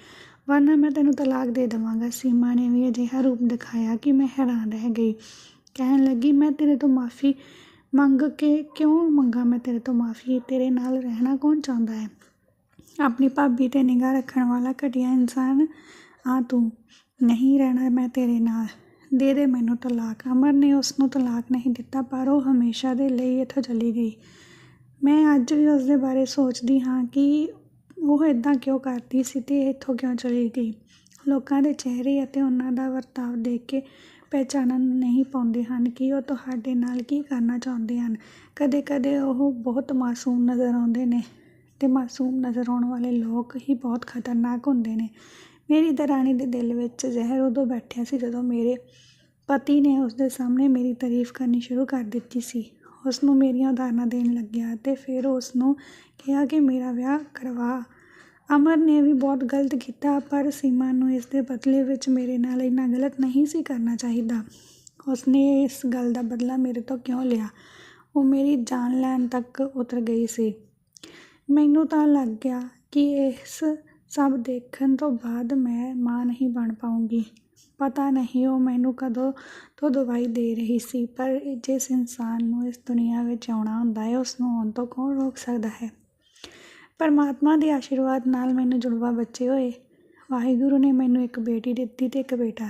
ਵਰਨਾ ਮੈਂ ਤੈਨੂੰ ਤਲਾਕ ਦੇ ਦੇਵਾਂਗਾ। ਸੀਮਾ ਨੇ ਵੀ ਅਜਿਹਾ ਰੂਪ ਦਿਖਾਇਆ ਕਿ ਮੈਂ ਹੈਰਾਨ ਰਹਿ ਗਈ। ਕਹਿਣ ਲੱਗੀ, ਮੈਂ ਤੇਰੇ ਤੋਂ ਮਾਫੀ ਮੰਗ ਕੇ ਕਿਉਂ ਮੰਗਾ? ਮੈਂ ਤੇਰੇ ਤੋਂ ਮਾਫੀ, ਤੇਰੇ ਨਾਲ ਰਹਿਣਾ ਕੌਣ ਚਾਹੁੰਦਾ ਹੈ? ਆਪਣੀ ਭਾਬੀ ਤੇ ਨਿਗਾਹ ਰੱਖਣ ਵਾਲਾ ਘਟੀਆ ਇਨਸਾਨ ਆ ਤੂੰ। ਨਹੀਂ ਰਹਿਣਾ ਮੈਂ ਤੇਰੇ ਨਾਲ। ਦੇ ਦੇ ਮੈਨੂੰ ਤਲਾਕ। ਅਮਰ ਨੇ ਉਸ ਨੂੰ ਤਲਾਕ ਨਹੀਂ ਦਿੱਤਾ, ਪਰ ਉਹ ਹਮੇਸ਼ਾ ਦੇ ਲਈ ਇੱਥੋਂ ਚਲੀ ਗਈ। ਮੈਂ ਅੱਜ ਵੀ ਉਸਦੇ ਬਾਰੇ ਸੋਚਦੀ ਹਾਂ ਕਿ ਉਹ ਇੱਦਾਂ ਕਿਉਂ ਕਰਦੀ ਸੀ ਅਤੇ ਇੱਥੋਂ ਕਿਉਂ ਚਲੀ ਗਈ। ਲੋਕਾਂ ਦੇ ਚਿਹਰੇ ਅਤੇ ਉਹਨਾਂ ਦਾ ਵਰਤਾਵ ਦੇਖ ਕੇ ਪਹਿਚਾਨਣ ਨਹੀਂ ਪਾਉਂਦੇ ਹਨ ਕਿ ਉਹ ਤੁਹਾਡੇ ਨਾਲ ਕੀ ਕਰਨਾ ਚਾਹੁੰਦੇ ਹਨ। ਕਦੇ-ਕਦੇ ਉਹ ਬਹੁਤ ਮਾਸੂਮ ਨਜ਼ਰ ਆਉਂਦੇ ਨੇ ਅਤੇ ਮਾਸੂਮ ਨਜ਼ਰ ਆਉਣ ਵਾਲੇ ਲੋਕ ਹੀ ਬਹੁਤ ਖਤਰਨਾਕ ਹੁੰਦੇ ਨੇ। ਮੇਰੀ ਦਰਾਣੀ ਦੇ ਦਿਲ ਵਿੱਚ ਜ਼ਹਿਰ ਉਦੋਂ ਬੈਠਿਆ ਸੀ ਜਦੋਂ ਮੇਰੇ ਪਤੀ ਨੇ ਉਸਦੇ ਸਾਹਮਣੇ ਮੇਰੀ ਤਾਰੀਫ ਕਰਨੀ ਸ਼ੁਰੂ ਕਰ ਦਿੱਤੀ ਸੀ। ਉਸ ਨੂੰ ਮੇਰੀਆਂ ਉਦਾਹਰਨਾਂ ਦੇਣ ਲੱਗਿਆ ਅਤੇ ਫਿਰ ਉਸ ਨੂੰ ਕਿਹਾ ਕਿ ਮੇਰਾ ਵਿਆਹ ਕਰਵਾ। ਅਮਰ ਨੇ ਵੀ ਬਹੁਤ ਗਲਤ ਕੀਤਾ, ਪਰ ਸੀਮਾ ਨੂੰ ਇਸ ਦੇ ਬਦਲੇ ਵਿੱਚ ਮੇਰੇ ਨਾਲ ਇੰਨਾ ਗਲਤ ਨਹੀਂ ਸੀ ਕਰਨਾ ਚਾਹੀਦਾ। ਉਸਨੇ ਇਸ ਗੱਲ ਦਾ ਬਦਲਾ ਮੇਰੇ ਤੋਂ ਕਿਉਂ ਲਿਆ? ਉਹ ਮੇਰੀ ਜਾਨ ਲੈਣ ਤੱਕ ਉਤਰ ਗਈ ਸੀ। ਮੈਨੂੰ ਤਾਂ ਲੱਗ ਗਿਆ ਕਿ ਇਸ ਸਭ ਦੇਖਣ ਤੋਂ ਬਾਅਦ ਮੈਂ ਮਾਂ ਨਹੀਂ ਬਣ ਪਾਉਂਗੀ ਪਤਾ ਨਹੀਂ, ਉਹ ਮੈਨੂੰ ਕਦੋਂ ਤੋਂ ਦਵਾਈ ਦੇ ਰਹੀ ਸੀ, ਪਰ ਜਿਸ ਇਨਸਾਨ ਨੂੰ ਇਸ ਦੁਨੀਆ ਵਿੱਚ ਆਉਣਾ ਹੁੰਦਾ ਹੈ ਉਸ ਨੂੰ ਆਉਣ ਤੋਂ ਕੌਣ ਰੋਕ ਸਕਦਾ ਹੈ? ਪਰਮਾਤਮਾ ਦੇ ਆਸ਼ੀਰਵਾਦ ਨਾਲ ਮੈਨੂੰ ਜੁੜਵਾ ਬੱਚੇ ਹੋਏ। ਵਾਹਿਗੁਰੂ ਨੇ ਮੈਨੂੰ ਇੱਕ ਬੇਟੀ ਦਿੱਤੀ ਤੇ ਇੱਕ ਬੇਟਾ।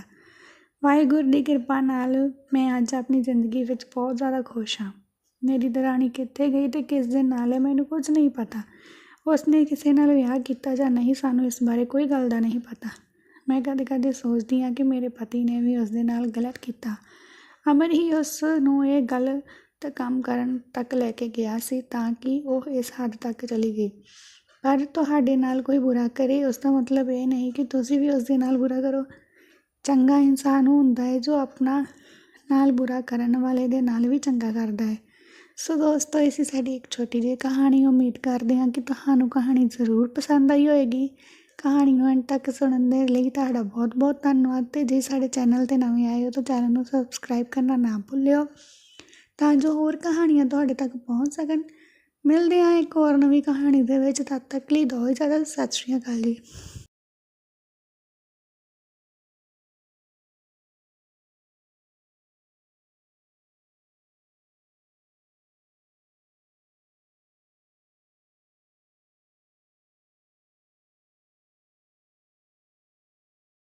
ਵਾਹਿਗੁਰੂ ਦੀ ਕਿਰਪਾ ਨਾਲ ਮੈਂ ਅੱਜ ਆਪਣੀ ਜ਼ਿੰਦਗੀ ਵਿੱਚ ਬਹੁਤ ਜ਼ਿਆਦਾ ਖੁਸ਼ ਹਾਂ। ਮੇਰੀ ਦਰਾਣੀ ਕਿੱਥੇ ਗਈ ਤੇ ਕਿਸ ਦੇ ਨਾਲ ਹੈ, ਮੈਨੂੰ ਕੁਝ ਨਹੀਂ ਪਤਾ। ਉਸਨੇ ਕਿਸੇ ਨਾਲ ਵਿਆਹ ਕੀਤਾ ਜਾਂ ਨਹੀਂ, ਸਾਨੂੰ ਇਸ ਬਾਰੇ ਕੋਈ ਗੱਲ ਦਾ ਨਹੀਂ ਪਤਾ। ਮੈਂ ਕਦੇ ਕਦੇ ਸੋਚਦੀ ਹਾਂ ਕਿ ਮੇਰੇ ਪਤੀ ਨੇ ਵੀ ਉਸਦੇ ਨਾਲ ਗਲਤ ਕੀਤਾ। ਅਮਰ ਹੀ ਉਸ ਨੂੰ ਇਹ ਗੱਲ ਤੇ ਕੰਮ ਕਰਨ ਤੱਕ ਲੈ ਕੇ ਗਿਆ ਸੀ ਤਾਂ ਕਿ ਉਹ ਇਸ ਹੱਦ ਤੱਕ ਚਲੀ ਗਈ। ਪਰ ਤੁਹਾਡੇ ਨਾਲ ਕੋਈ ਬੁਰਾ ਕਰੇ ਉਸ ਦਾ ਮਤਲਬ ਇਹ ਨਹੀਂ ਕਿ ਤੁਸੀਂ ਵੀ ਉਸਦੇ ਨਾਲ ਬੁਰਾ ਕਰੋ। ਚੰਗਾ ਇਨਸਾਨ ਉਹ ਹੁੰਦਾ ਹੈ ਜੋ ਆਪਣਾ ਨਾਲ ਬੁਰਾ ਕਰਨ ਵਾਲੇ ਦੇ ਨਾਲ ਵੀ ਚੰਗਾ ਕਰਦਾ ਹੈ। ਸੋ ਦੋਸਤੋ ਇਹ ਸੀ ਸਾਡੀ ਇੱਕ ਛੋਟੀ ਜਿਹੀ ਕਹਾਣੀ ਉਮੀਦ ਕਰਦੇ ਹਾਂ ਕਿ ਤੁਹਾਨੂੰ ਕਹਾਣੀ ਜ਼ਰੂਰ ਪਸੰਦ ਆਈ ਹੋਵੇਗੀ ਕਹਾਣੀ ਨੂੰ ਅੰਤ ਤੱਕ ਸੁਣਨ ਦੇ ਲਈ ਤੁਹਾਡਾ ਬਹੁਤ ਬਹੁਤ ਧੰਨਵਾਦ ਅਤੇ ਜੇ ਸਾਡੇ ਚੈਨਲ ਤੇ ਨਵੇਂ ਆਏ ਹੋ ਤਾਂ ਚੈਨਲ ਨੂੰ ਸਬਸਕ੍ਰਾਈਬ ਕਰਨਾ ਨਾ ਭੁੱਲਿਓ ਤਾਂ ਜੋ ਹੋਰ ਕਹਾਣੀਆਂ ਤੁਹਾਡੇ ਤੱਕ ਪਹੁੰਚ ਸਕਣ। ਮਿਲਦੇ ਹਾਂ ਇੱਕ ਹੋਰ ਨਵੀਂ ਕਹਾਣੀ ਦੇ ਵਿੱਚ, ਤਦ ਤੱਕ ਲਈ ਦੋ ਇਜਾਜ਼ਤ, ਸਤਿ ਸ਼੍ਰੀ ਅਕਾਲ ਜੀ।